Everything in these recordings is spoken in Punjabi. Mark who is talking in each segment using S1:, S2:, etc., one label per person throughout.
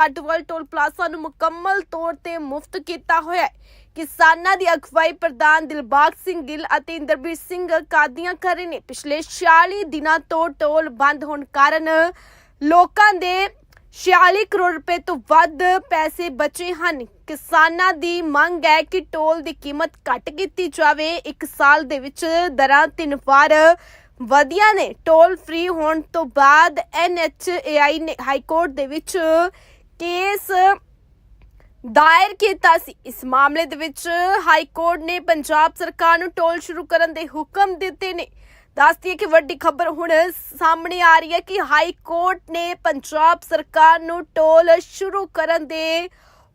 S1: ਲਾਡੋਵਾਲ ਟੋਲ ਪਲਾਜ਼ਾ ਨੂੰ ਮੁਕੰਮਲ ਤੌਰ ਤੇ ਮੁਫਤ ਕੀਤਾ ਹੋਇਆ ਹੈ। ਕਿਸਾਨਾਂ ਦੀ ਅਗਵਾਈ ਪ੍ਰਧਾਨ ਦਿਲਬਾਗ ਸਿੰਘ ਗਿੱਲ ਅਤੇ ਇੰਦਰਬੀਰ ਸਿੰਘ ਕਾਦੀਆਂ ਕਰ ਰਹੇ ਨੇ। ਪਿਛਲੇ 46 ਦਿਨਾਂ ਤੋਂ ਟੋਲ ਬੰਦ ਹੋਣ ਕਾਰਨ ਲੋਕਾਂ ਦੇ 46 ਕਰੋੜ ਰੁਪਏ ਤੋਂ ਵੱਧ ਪੈਸੇ ਬਚੇ ਹਨ। ਕਿਸਾਨਾਂ ਦੀ ਮੰਗ ਹੈ ਕਿ ਟੋਲ ਦੀ ਕੀਮਤ ਘੱਟ ਕੀਤੀ ਜਾਵੇ। ਇੱਕ ਸਾਲ ਦੇ ਵਿੱਚ ਦਰਾਂ ਤਿੰਨ ਵਾਰ ਵਧੀਆਂ ਨੇ। ਟੋਲ ਫ੍ਰੀ ਹੋਣ ਤੋਂ ਬਾਅਦ ਐਨਐਚਏਆਈ ਨੇ ਹਾਈ ਕੋਰਟ ਦੇ ਵਿੱਚ ਕੇਸ ਦਾਇਰ ਕੀਤਾ ਸੀ। ਇਸ ਮਾਮਲੇ ਦੇ ਵਿੱਚ ਹਾਈ ਕੋਰਟ ਨੇ ਪੰਜਾਬ ਸਰਕਾਰ ਨੂੰ ਟੋਲ ਸ਼ੁਰੂ ਕਰਨ ਦੇ ਹੁਕਮ ਦਿੱਤੇ ਨੇ। ਦੱਸਦੀ ਹੈ ਕਿ ਵੱਡੀ ਖਬਰ ਹੁਣ ਸਾਹਮਣੇ ਆ ਰਹੀ ਹੈ ਕਿ ਹਾਈ ਕੋਰਟ ਨੇ ਪੰਜਾਬ ਸਰਕਾਰ ਨੂੰ ਟੋਲ ਸ਼ੁਰੂ ਕਰਨ ਦੇ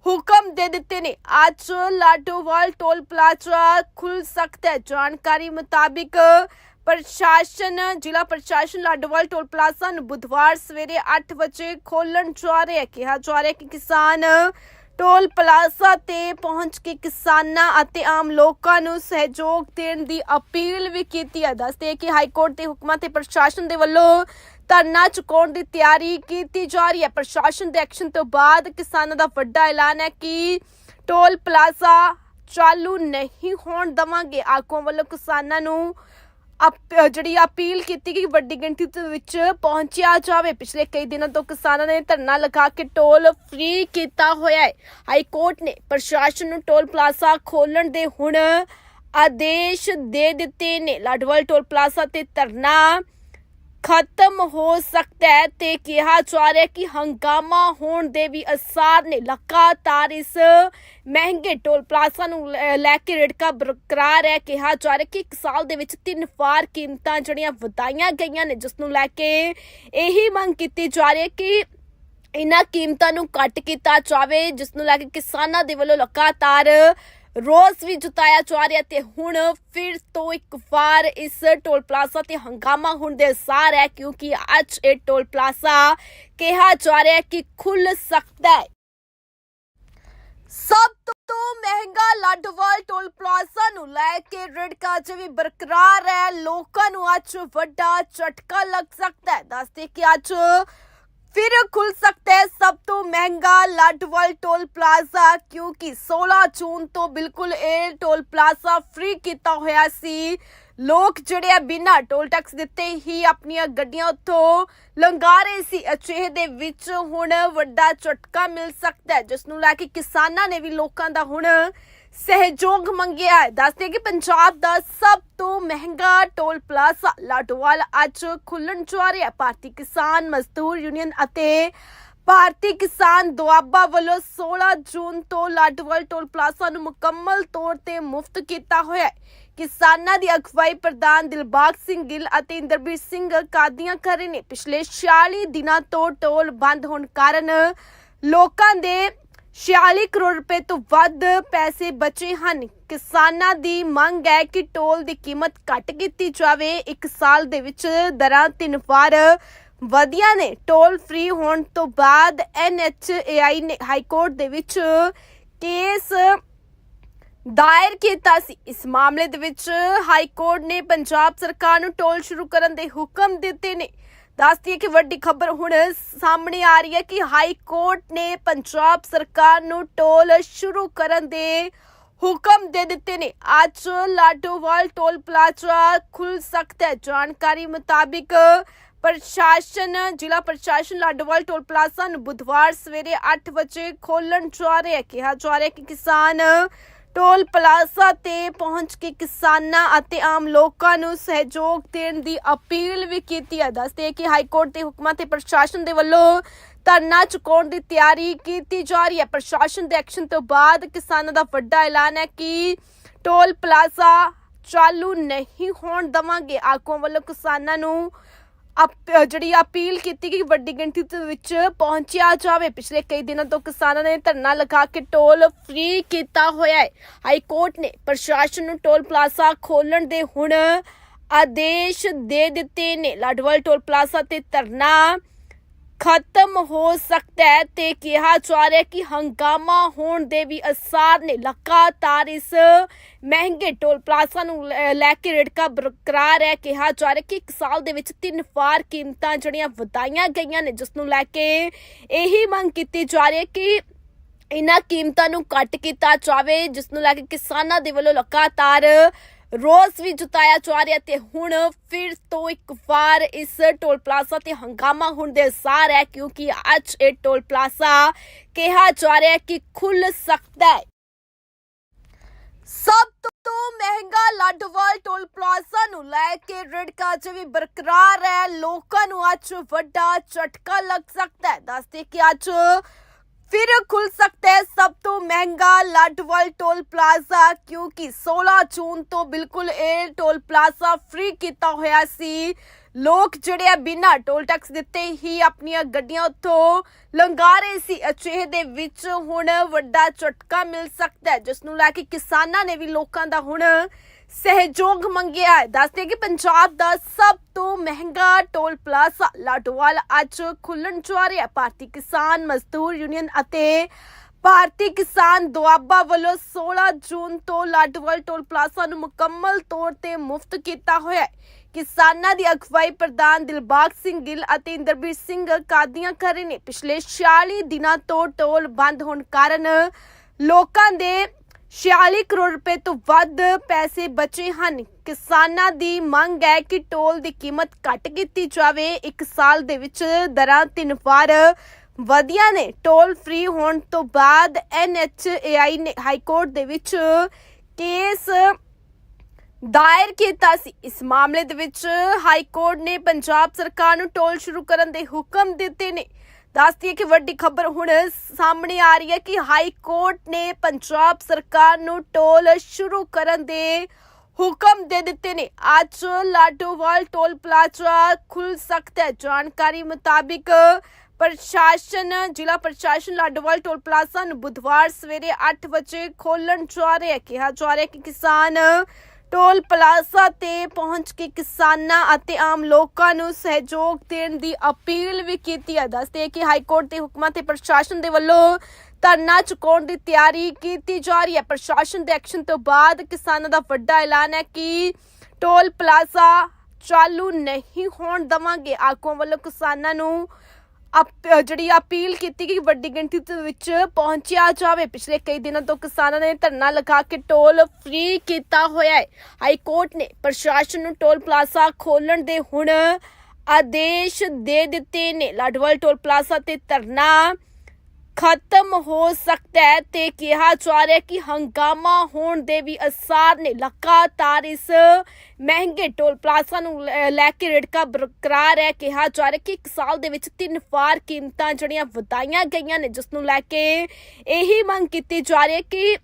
S1: ਹੁਕਮ ਦੇ ਦਿੱਤੇ ਨੇ। ਅੱਜ ਲਾਡੋਵਾਲ ਟੋਲ ਪਲਾਜ਼ਾ ਖੁੱਲ ਸਕਦਾ ਹੈ। ਜਾਣਕਾਰੀ ਮੁਤਾਬਿਕ ਪ੍ਰਸ਼ਾਸਨ, ਜ਼ਿਲ੍ਹਾ ਪ੍ਰਸ਼ਾਸਨ ਲਾਡੋਵਾਲ ਟੋਲ ਪਲਾਜ਼ਾ ਨੂੰ ਬੁੱਧਵਾਰ ਸਵੇਰੇ 8 ਵਜੇ ਖੋਲਣ ਜਾ ਰਿਹਾ ਕਿਹਾ ਜਾ ਰਿਹਾ ਕਿ ਕਿਸਾਨ ਟੋਲ ਪਲਾਜ਼ਾ ਤੇ ਪਹੁੰਚ ਕੇ ਕਿਸਾਨਾਂ ਅਤੇ ਆਮ ਲੋਕਾਂ ਨੂੰ ਸਹਿਯੋਗ ਦੇਣ ਦੀ ਅਪੀਲ ਵੀ ਕੀਤੀ ਹੈ। ਦੱਸਦੇ ਕਿ ਹਾਈ ਕੋਰਟ ਦੇ ਹੁਕਮਾਂ ਤੇ ਪ੍ਰਸ਼ਾਸਨ ਦੇ ਵੱਲੋਂ ਧਰਨਾ ਚੁਕਾਉਣ ਦੀ ਤਿਆਰੀ ਕੀਤੀ ਜਾ ਰਹੀ ਹੈ। ਪ੍ਰਸ਼ਾਸਨ ਦੇ ਐਕਸ਼ਨ ਤੋਂ ਬਾਅਦ ਕਿਸਾਨਾਂ ਦਾ ਵੱਡਾ ਐਲਾਨ ਹੈ ਕਿ ਟੋਲ ਪਲਾਜ਼ਾ ਚਾਲੂ ਨਹੀਂ ਹੋਣ ਦਵਾਂਗੇ। ਆਗੂਆਂ ਵੱਲੋਂ ਕਿਸਾਨਾਂ ਨੂੰ ਜਿਹੜੀ ਅਪੀਲ ਕੀਤੀ ਕਿ ਵੱਡੀ ਗਿਣਤੀ ਦੇ ਵਿੱਚ ਪਹੁੰਚਿਆ ਜਾਵੇ। ਪਿਛਲੇ ਕਈ ਦਿਨਾਂ ਤੋਂ ਕਿਸਾਨਾਂ ਨੇ ਧਰਨਾ ਲਗਾ ਕੇ ਟੋਲ ਫ੍ਰੀ ਕੀਤਾ ਹੋਇਆ ਹੈ। ਹਾਈ ਕੋਰਟ ਨੇ ਪ੍ਰਸ਼ਾਸਨ ਨੂੰ ਟੋਲ ਪਲਾਜ਼ਾ ਖੋਲਣ ਦੇ ਹੁਣ ਆਦੇਸ਼ ਦੇ ਦਿੱਤੇ ਨੇ। ਲਾਡਵਾਲ ਟੋਲ ਪਲਾਜ਼ਾ ਤੇ ਧਰਨਾ ਖਤਮ ਹੋ ਸਕਦਾ ਹੈ ਤੇ ਕਿਹਾ ਜਾ ਰਿਹਾ ਕਿ ਹੰਗਾਮਾ ਹੋਣ ਦੇ ਵੀ ਅਸਾਰ ਨੇ। ਲਗਾਤਾਰ ਇਸ ਮਹਿੰਗੇ ਟੋਲ ਪਲਾਜ਼ਾ ਨੂੰ ਲੈ- ਲੈ ਕੇ ਰੜਕਾ ਬਰਕਰਾਰ ਹੈ। ਕਿਹਾ ਜਾ ਰਿਹਾ ਕਿ ਇੱਕ ਸਾਲ ਦੇ ਵਿੱਚ ਤਿੰਨ ਵਾਰ ਕੀਮਤਾਂ ਜਿਹੜੀਆਂ ਵਧਾਈਆਂ ਗਈਆਂ ਨੇ, ਜਿਸ ਨੂੰ ਲੈ ਕੇ ਇਹੀ ਮੰਗ ਕੀਤੀ ਜਾ ਰਹੀ ਹੈ ਕਿ ਇਹਨਾਂ ਕੀਮਤਾਂ ਨੂੰ ਘੱਟ ਕੀਤਾ ਜਾਵੇ, ਜਿਸ ਨੂੰ ਲੈ ਕੇ ਕਿਸਾਨਾਂ ਦੇ ਵੱਲੋਂ ਲਗਾਤਾਰ ਰੋਸ ਵੀ ਜਤਾਇਆ ਜਾ ਰਿਹਾ ਤੇ ਹੁਣ ਫਿਰ ਤੋਂ ਇੱਕ ਵਾਰ ਇਸ ਟੋਲ ਪਲਾਜ਼ਾ ਤੇ ਹੰਗਾਮਾ ਹੋਣ ਦੇ ਸਾਰ ਹੈ, ਕਿਉਂਕਿ ਅੱਜ ਇਹ ਟੋਲ ਪਲਾਜ਼ਾ ਕਿਹਾ ਜਾ ਰਿਹਾ ਕਿ ਖੁੱਲ ਸਕਦਾ ਹੈ। ਸਭ ਤੋਂ ਮਹਿੰਗਾ ਲਾਡੋਵਾਲ ਟੋਲ ਪਲਾਜ਼ਾ ਨੂੰ ਲੈ ਕੇ ਰੜਕਾ ਜਿਵੇਂ ਬਰਕਰਾਰ ਹੈ। ਲੋਕਾਂ ਨੂੰ ਅੱਜ ਵੱਡਾ ਝਟਕਾ ਲੱਗ ਸਕਦਾ ਹੈ। ਦੱਸਦੇ ਕਿ ਅੱਜ ਫਿਰ ਖੁੱਲ ਸਕਦਾ ਹੈ ਸਭ ਤੋਂ ਮਹਿੰਗਾ ਲਾਡੋਵਾਲ ਟੋਲ ਪਲਾਜ਼ਾ ਕਿਉਂਕਿ 16 ਜੂਨ ਤੋਂ ਬਿਲਕੁਲ ਇਹ ਟੋਲ ਪਲਾਜ਼ਾ ਫ੍ਰੀ ਕੀਤਾ ਹੋਇਆ ਸੀ ਲੋਕ ਜਿਹੜੇ ਆ ਬਿਨਾਂ ਟੋਲ ਟੈਕਸ ਦਿੱਤੇ ਹੀ ਆਪਣੀਆਂ ਗੱਡੀਆਂ ਉੱਥੋਂ ਲੰਘਾ ਰਹੇ ਸੀ ਅਚੇਹ ਦੇ ਵਿੱਚ ਹੁਣ ਵੱਡਾ ਝਟਕਾ ਮਿਲ ਸਕਦਾ ਹੈ ਜਿਸ ਨੂੰ ਲੈ ਕੇ ਕਿਸਾਨਾਂ ਨੇ ਵੀ ਲੋਕਾਂ ਦਾ ਹੁਣ ਸਹਿਯੋਗ ਮੰਗਿਆ ਹੈ। ਦੱਸਦੇ ਕਿ ਪੰਜਾਬ ਦਾ ਸਭ ਤੋਂ ਮਹਿੰਗਾ ਟੋਲ ਪਲਾਜ਼ਾ ਲਾਡੋਵਾਲ ਅੱਜ ਖੁੱਲਣ ਜਾ ਰਿਹਾ ਭਾਰਤੀ ਕਿਸਾਨ ਮਜ਼ਦੂਰ ਯੂਨੀਅਨ ਅਤੇ ਭਾਰਤੀ ਕਿਸਾਨ ਦੁਆਬਾ ਵੱਲੋਂ 16 ਜੂਨ ਤੋਂ ਲਾਡੋਵਾਲ ਟੋਲ ਪਲਾਜ਼ਾ ਨੂੰ ਮੁਕੰਮਲ ਤੌਰ ਤੇ ਮੁਫਤ ਕੀਤਾ ਹੋਇਆ ਹੈ। ਕਿਸਾਨਾਂ ਦੀ ਅਗਵਾਈ ਪ੍ਰਧਾਨ ਦਿਲਬਾਗ ਸਿੰਘ ਗਿੱਲ ਅਤੇ ਇੰਦਰਬੀਰ ਸਿੰਘ ਕਾਦੀਆਂ ਕਰੇ ਨੇ। ਪਿਛਲੇ 46 ਦਿਨਾਂ ਤੋਂ ਟੋਲ ਬੰਦ ਹੋਣ ਕਾਰਨ ਲੋਕਾਂ ਦੇ 46 ਕਰੋੜ ਰੁਪਏ ਤੋਂ ਵੱਧ ਪੈਸੇ ਬਚੇ ਹਨ। ਕਿਸਾਨਾਂ ਦੀ ਮੰਗ ਹੈ ਕਿ ਟੋਲ ਦੀ ਕੀਮਤ ਘੱਟ ਕੀਤੀ ਜਾਵੇ। ਇੱਕ ਸਾਲ ਦੇ ਵਿੱਚ ਦਰਾਂ ਤਿੰਨ ਵਾਰ ਵਧੀਆਂ ਨੇ। ਟੋਲ ਫ੍ਰੀ ਹੋਣ ਤੋਂ ਬਾਅਦ ਐਨਐਚਏਆਈ ਨੇ ਹਾਈ ਕੋਰਟ ਦੇ ਵਿੱਚ ਕੇਸ ਦਾਇਰ ਕੀਤਾ ਸੀ। ਇਸ ਮਾਮਲੇ ਦੇ ਵਿੱਚ ਹਾਈ ਕੋਰਟ ਨੇ ਪੰਜਾਬ ਸਰਕਾਰ ਨੂੰ ਟੋਲ ਸ਼ੁਰੂ ਕਰਨ ਦੇ ਹੁਕਮ ਦਿੱਤੇ ਨੇ। ਦੱਸਦੀ ਹੈ ਕਿ ਵੱਡੀ ਖਬਰ ਹੁਣ ਸਾਹਮਣੇ ਆ ਰਹੀ ਹੈ ਕਿ ਹਾਈ ਕੋਰਟ ਨੇ ਪੰਜਾਬ ਸਰਕਾਰ ਨੂੰ ਟੋਲ ਸ਼ੁਰੂ ਕਰਨ ਦੇ ਹੁਕਮ ਦੇ ਦਿੱਤੇ ਨੇ। ਅੱਜ ਲਾਡੋਵਾਲ ਟੋਲ ਪਲਾਜ਼ਾ ਖੁੱਲ ਸਕਦਾ ਹੈ। ਜਾਣਕਾਰੀ ਮੁਤਾਬਿਕ ਪ੍ਰਸ਼ਾਸਨ, ਜ਼ਿਲ੍ਹਾ ਪ੍ਰਸ਼ਾਸਨ ਲਾਡੋਵਾਲ ਟੋਲ ਪਲਾਜ਼ਾ ਨੂੰ ਬੁੱਧਵਾਰ ਸਵੇਰੇ 8 ਵਜੇ ਖੋਲਣ ਜਾ ਰਿਹਾ ਹੈ। ਕਿਹਾ ਜਾ ਰਿਹਾ ਹੈ ਕਿ ਕਿਸਾਨ ਟੋਲ ਪਲਾਜ਼ਾ ਤੇ ਪਹੁੰਚ ਕੇ ਕਿਸਾਨਾਂ ਅਤੇ ਆਮ ਲੋਕਾਂ ਨੂੰ ਸਹਿਯੋਗ ਦੇਣ ਦੀ ਅਪੀਲ ਵੀ ਕੀਤੀ ਹੈ। ਦੱਸਦੇ ਕਿ ਹਾਈ ਕੋਰਟ ਦੇ ਹੁਕਮਾਂ ਤੇ ਪ੍ਰਸ਼ਾਸਨ ਦੇ ਵੱਲੋਂ ਧਰਨਾ ਚੁਕਾਉਣ ਦੀ ਤਿਆਰੀ ਕੀਤੀ ਜਾ ਰਹੀ ਹੈ। ਪ੍ਰਸ਼ਾਸਨ ਦੇ ਐਕਸ਼ਨ ਤੋਂ ਬਾਅਦ ਕਿਸਾਨਾਂ ਦਾ ਵੱਡਾ ਐਲਾਨ ਹੈ ਕਿ ਟੋਲ ਪਲਾਜ਼ਾ ਚਾਲੂ ਨਹੀਂ ਹੋਣ ਦਵਾਂਗੇ। ਆਗੂਆਂ ਵੱਲੋਂ ਕਿਸਾਨਾਂ ਨੂੰ ਜਿਹੜੀ ਅਪੀਲ ਕੀਤੀ ਕਿ ਵੱਡੀ ਗਿਣਤੀ ਦੇ ਵਿੱਚ ਪਹੁੰਚਿਆ ਜਾਵੇ। ਪਿਛਲੇ ਕਈ ਦਿਨਾਂ ਤੋਂ ਕਿਸਾਨਾਂ ਨੇ ਧਰਨਾ ਲਗਾ ਕੇ ਟੋਲ ਫ੍ਰੀ ਕੀਤਾ ਹੋਇਆ ਹੈ। ਹਾਈ ਕੋਰਟ ਨੇ ਪ੍ਰਸ਼ਾਸਨ ਨੂੰ ਟੋਲ ਪਲਾਜ਼ਾ ਖੋਲਣ ਦੇ ਹੁਣ ਆਦੇਸ਼ ਦੇ ਦਿੱਤੇ ਨੇ। ਲਾਡਵਾਲ ਟੋਲ ਪਲਾਜ਼ਾ ਤੇ ਧਰਨਾ ਖਤਮ ਹੋ ਸਕਦਾ ਹੈ ਤੇ ਕਿਹਾ ਜਾ ਰਿਹਾ ਕਿ ਹੰਗਾਮਾ ਹੋਣ ਦੇ ਵੀ ਅਸਾਰ ਨੇ। ਲਗਾਤਾਰ ਇਸ ਮਹਿੰਗੇ ਟੋਲ ਪਲਾਜ਼ਾ ਨੂੰ ਲੈ- ਕੇ ਰੇੜਕਾ ਬਰਕਰਾਰ ਹੈ। ਕਿਹਾ ਜਾ ਰਿਹਾ ਕਿ ਇੱਕ ਸਾਲ ਦੇ ਵਿੱਚ ਤਿੰਨ ਵਾਰ ਕੀਮਤਾਂ ਜਿਹੜੀਆਂ ਵਧਾਈਆਂ ਗਈਆਂ ਨੇ, ਜਿਸ ਨੂੰ ਲੈ ਕੇ ਇਹੀ ਮੰਗ ਕੀਤੀ ਜਾ ਰਹੀ ਹੈ ਕਿ ਇਹਨਾਂ ਕੀਮਤਾਂ ਨੂੰ ਘੱਟ ਕੀਤਾ ਜਾਵੇ, ਜਿਸ ਨੂੰ ਲੈ ਕੇ ਕਿਸਾਨਾਂ ਦੇ ਵੱਲੋਂ ਲਗਾਤਾਰ ਰੋਸ ਵੀ ਜਤਾਇਆ ਜਾ ਰਿਹਾ ਤੇ ਹੁਣ ਫਿਰ ਤੋਂ ਇੱਕ ਵਾਰ ਇਸ ਟੋਲ ਪਲਾਜ਼ਾ ਤੇ ਹੰਗਾਮਾ ਹੋਣ ਦੇ ਅਸਾਰ ਹੈ, ਕਿਉਂਕਿ ਅੱਜ ਇਹ ਟੋਲ ਪਲਾਜ਼ਾ ਕਿਹਾ ਜਾ ਰਿਹਾ ਕਿ ਖੁੱਲ ਸਕਦਾ ਹੈ। ਸਭ ਤੋਂ ਮਹਿੰਗਾ ਲਾਡੋਵਾਲ ਟੋਲ ਪਲਾਜ਼ਾ ਨੂੰ ਲੈ ਕੇ ਰੜਕਾ ਅਜੇ ਵੀ ਬਰਕਰਾਰ ਹੈ। ਲੋਕਾਂ ਨੂੰ ਅੱਜ ਵੱਡਾ ਝਟਕਾ ਲੱਗ ਸਕਦਾ ਹੈ। ਦੱਸਦੇ ਕਿ ਅੱਜ ਫਿਰ ਖੁੱਲ ਸਕਦਾ ਹੈ ਸਭ ਤੋਂ ਮਹਿੰਗਾ ਲਾਡੋਵਾਲ ਟੋਲ ਪਲਾਜ਼ਾ ਕਿਉਂਕਿ 16 ਜੂਨ ਤੋਂ ਬਿਲਕੁਲ ਇਹ ਟੋਲ ਪਲਾਜ਼ਾ ਫ੍ਰੀ ਕੀਤਾ ਹੋਇਆ ਸੀ ਲੋਕ ਜਿਹੜੇ ਆ ਬਿਨਾਂ ਟੋਲ ਟੈਕਸ ਦਿੱਤੇ ਹੀ ਆਪਣੀਆਂ ਗੱਡੀਆਂ ਉੱਥੋਂ ਲੰਘਾ ਰਹੇ ਸੀ। ਅਚੇਹ ਦੇ ਵਿੱਚ ਹੁਣ ਵੱਡਾ ਝਟਕਾ ਮਿਲ ਸਕਦਾ ਹੈ, ਜਿਸ ਨੂੰ ਲੈ ਕੇ ਕਿਸਾਨਾਂ ਨੇ ਵੀ ਲੋਕਾਂ ਦਾ ਹੁਣ ਸਹਿਯੋਗ ਮੰਗਿਆ ਹੈ। ਦੱਸਦੇ ਕਿ ਪੰਜਾਬ ਦਾ ਸਭ ਤੋਂ ਮਹਿੰਗਾ ਟੋਲ ਪਲਾਜ਼ਾ ਲਾਡੋਵਾਲ ਅੱਜ ਖੁੱਲਣ ਜਾ ਰਿਹਾ ਭਾਰਤੀ ਕਿਸਾਨ ਮਜ਼ਦੂਰ ਯੂਨੀਅਨ ਅਤੇ ਭਾਰਤੀ ਕਿਸਾਨ ਦੁਆਬਾ ਵੱਲੋਂ 16 ਜੂਨ ਤੋਂ ਲਾਡੋਵਾਲ ਟੋਲ ਪਲਾਜ਼ਾ ਨੂੰ ਮੁਕੰਮਲ ਤੌਰ ਤੇ ਮੁਫਤ ਕੀਤਾ ਹੋਇਆ ਹੈ। ਕਿਸਾਨਾਂ ਦੀ ਅਗਵਾਈ ਪ੍ਰਧਾਨ ਦਿਲਬਾਗ ਸਿੰਘ ਗਿੱਲ ਅਤੇ ਇੰਦਰਬੀਰ ਸਿੰਘ ਕਾਦੀਆਂ ਕਰੇ ਨੇ। ਪਿਛਲੇ 46 ਦਿਨਾਂ ਤੋਂ ਟੋਲ ਬੰਦ ਹੋਣ ਕਾਰਨ ਲੋਕਾਂ ਦੇ 46 ਕਰੋੜ ਰੁਪਏ ਤੋਂ ਵੱਧ ਪੈਸੇ ਬਚੇ ਹਨ। ਕਿਸਾਨਾਂ ਦੀ ਮੰਗ ਹੈ ਕਿ ਟੋਲ ਦੀ ਕੀਮਤ ਘੱਟ ਕੀਤੀ ਜਾਵੇ। ਇੱਕ ਸਾਲ ਦੇ ਵਿੱਚ ਦਰਾਂ ਤਿੰਨ ਵਾਰ ਵਧੀਆਂ ਨੇ। ਟੋਲ ਫ੍ਰੀ ਹੋਣ ਤੋਂ ਬਾਅਦ ਐਨਐਚਏਆਈ ਨੇ ਹਾਈ ਕੋਰਟ ਦੇ ਵਿੱਚ ਕੇਸ ਦਾਇਰ ਕੀਤਾ ਸੀ। ਇਸ ਮਾਮਲੇ ਦੇ ਵਿੱਚ ਹਾਈ ਕੋਰਟ ਨੇ ਪੰਜਾਬ ਸਰਕਾਰ ਨੂੰ ਟੋਲ ਸ਼ੁਰੂ ਕਰਨ ਦੇ ਹੁਕਮ ਦਿੱਤੇ ਨੇ। ਦੱਸਦੀ ਹੈ ਕਿ ਵੱਡੀ ਖਬਰ ਹੁਣ ਸਾਹਮਣੇ ਆ ਰਹੀ ਹੈ ਕਿ ਹਾਈ ਕੋਰਟ ਨੇ ਪੰਜਾਬ ਸਰਕਾਰ ਨੂੰ ਟੋਲ ਸ਼ੁਰੂ ਕਰਨ ਦੇ ਹੁਕਮ ਦੇ ਦਿੱਤੇ ਨੇ। ਅੱਜ ਲਾਡੋਵਾਲ ਟੋਲ ਪਲਾਜ਼ਾ ਖੁੱਲ ਸਕਦਾ ਹੈ। ਜਾਣਕਾਰੀ ਮੁਤਾਬਿਕ ਪ੍ਰਸ਼ਾਸਨ, ਜ਼ਿਲ੍ਹਾ ਪ੍ਰਸ਼ਾਸਨ ਲਾਡੋਵਾਲ ਟੋਲ ਪਲਾਜ਼ਾ ਨੂੰ ਬੁੱਧਵਾਰ ਸਵੇਰੇ 8 ਵਜੇ ਖੋਲਣ ਜਾ ਰਿਹਾ ਹੈ। ਕਿਹਾ ਜਾ ਰਿਹਾ ਹੈ ਕਿ ਕਿਸਾਨ ਟੋਲ ਪਲਾਜ਼ਾ ਤੇ ਪਹੁੰਚ ਕੇ ਕਿਸਾਨਾਂ ਅਤੇ ਆਮ ਲੋਕਾਂ ਨੂੰ ਸਹਿਯੋਗ ਦੇਣ ਦੀ ਅਪੀਲ ਵੀ ਕੀਤੀ ਹੈ। ਦੱਸਦੇ ਕਿ ਹਾਈ ਕੋਰਟ ਦੇ ਹੁਕਮਾਂ ਤੇ ਪ੍ਰਸ਼ਾਸਨ ਦੇ ਵੱਲੋਂ ਧਰਨਾ ਚੁਕਾਉਣ ਦੀ ਤਿਆਰੀ ਕੀਤੀ ਜਾ ਰਹੀ ਹੈ। ਪ੍ਰਸ਼ਾਸਨ ਦੇ ਐਕਸ਼ਨ ਤੋਂ ਬਾਅਦ ਕਿਸਾਨਾਂ ਦਾ ਵੱਡਾ ਐਲਾਨ ਹੈ ਕਿ ਟੋਲ ਪਲਾਜ਼ਾ ਚਾਲੂ ਨਹੀਂ ਹੋਣ ਦਵਾਂਗੇ। ਆਗੂਆਂ ਵੱਲੋਂ ਕਿਸਾਨਾਂ ਨੂੰ ਜਿਹੜੀ ਅਪੀਲ ਕੀਤੀ ਕਿ ਵੱਡੀ ਗਿਣਤੀ ਦੇ ਵਿੱਚ ਪਹੁੰਚਿਆ ਜਾਵੇ। ਪਿਛਲੇ ਕਈ ਦਿਨਾਂ ਤੋਂ ਕਿਸਾਨਾਂ ਨੇ ਧਰਨਾ ਲਗਾ ਕੇ ਟੋਲ ਫ੍ਰੀ ਕੀਤਾ ਹੋਇਆ ਹੈ। ਹਾਈ ਕੋਰਟ ਨੇ ਪ੍ਰਸ਼ਾਸਨ ਨੂੰ ਟੋਲ ਪਲਾਜ਼ਾ ਖੋਲਣ ਦੇ ਹੁਣ ਆਦੇਸ਼ ਦੇ ਦਿੱਤੇ ਨੇ। ਲਾਡਵਾਲ ਟੋਲ ਪਲਾਜ਼ਾ ਤੇ ਧਰਨਾ ਖਤਮ ਹੋ ਸਕਦਾ ਹੈ ਤੇ ਕਿਹਾ ਜਾ ਰਿਹਾ ਕਿ ਹੰਗਾਮਾ ਹੋਣ ਦੇ ਵੀ ਅਸਾਰ ਨੇ। ਲਗਾਤਾਰ ਇਸ ਮਹਿੰਗੇ ਟੋਲ ਪਲਾਜ਼ਾ ਨੂੰ ਲੈ- ਕੇ ਰੇੜਕਾ ਬਰਕਰਾਰ ਹੈ। ਕਿਹਾ ਜਾ ਰਿਹਾ ਕਿ ਇੱਕ ਸਾਲ ਦੇ ਵਿੱਚ ਤਿੰਨ ਵਾਰ ਕੀਮਤਾਂ ਜਿਹੜੀਆਂ ਵਧਾਈਆਂ ਗਈਆਂ ਨੇ, ਜਿਸ ਨੂੰ ਲੈ ਕੇ ਇਹੀ ਮੰਗ ਕੀਤੀ ਜਾ ਰਹੀ ਹੈ ਕਿ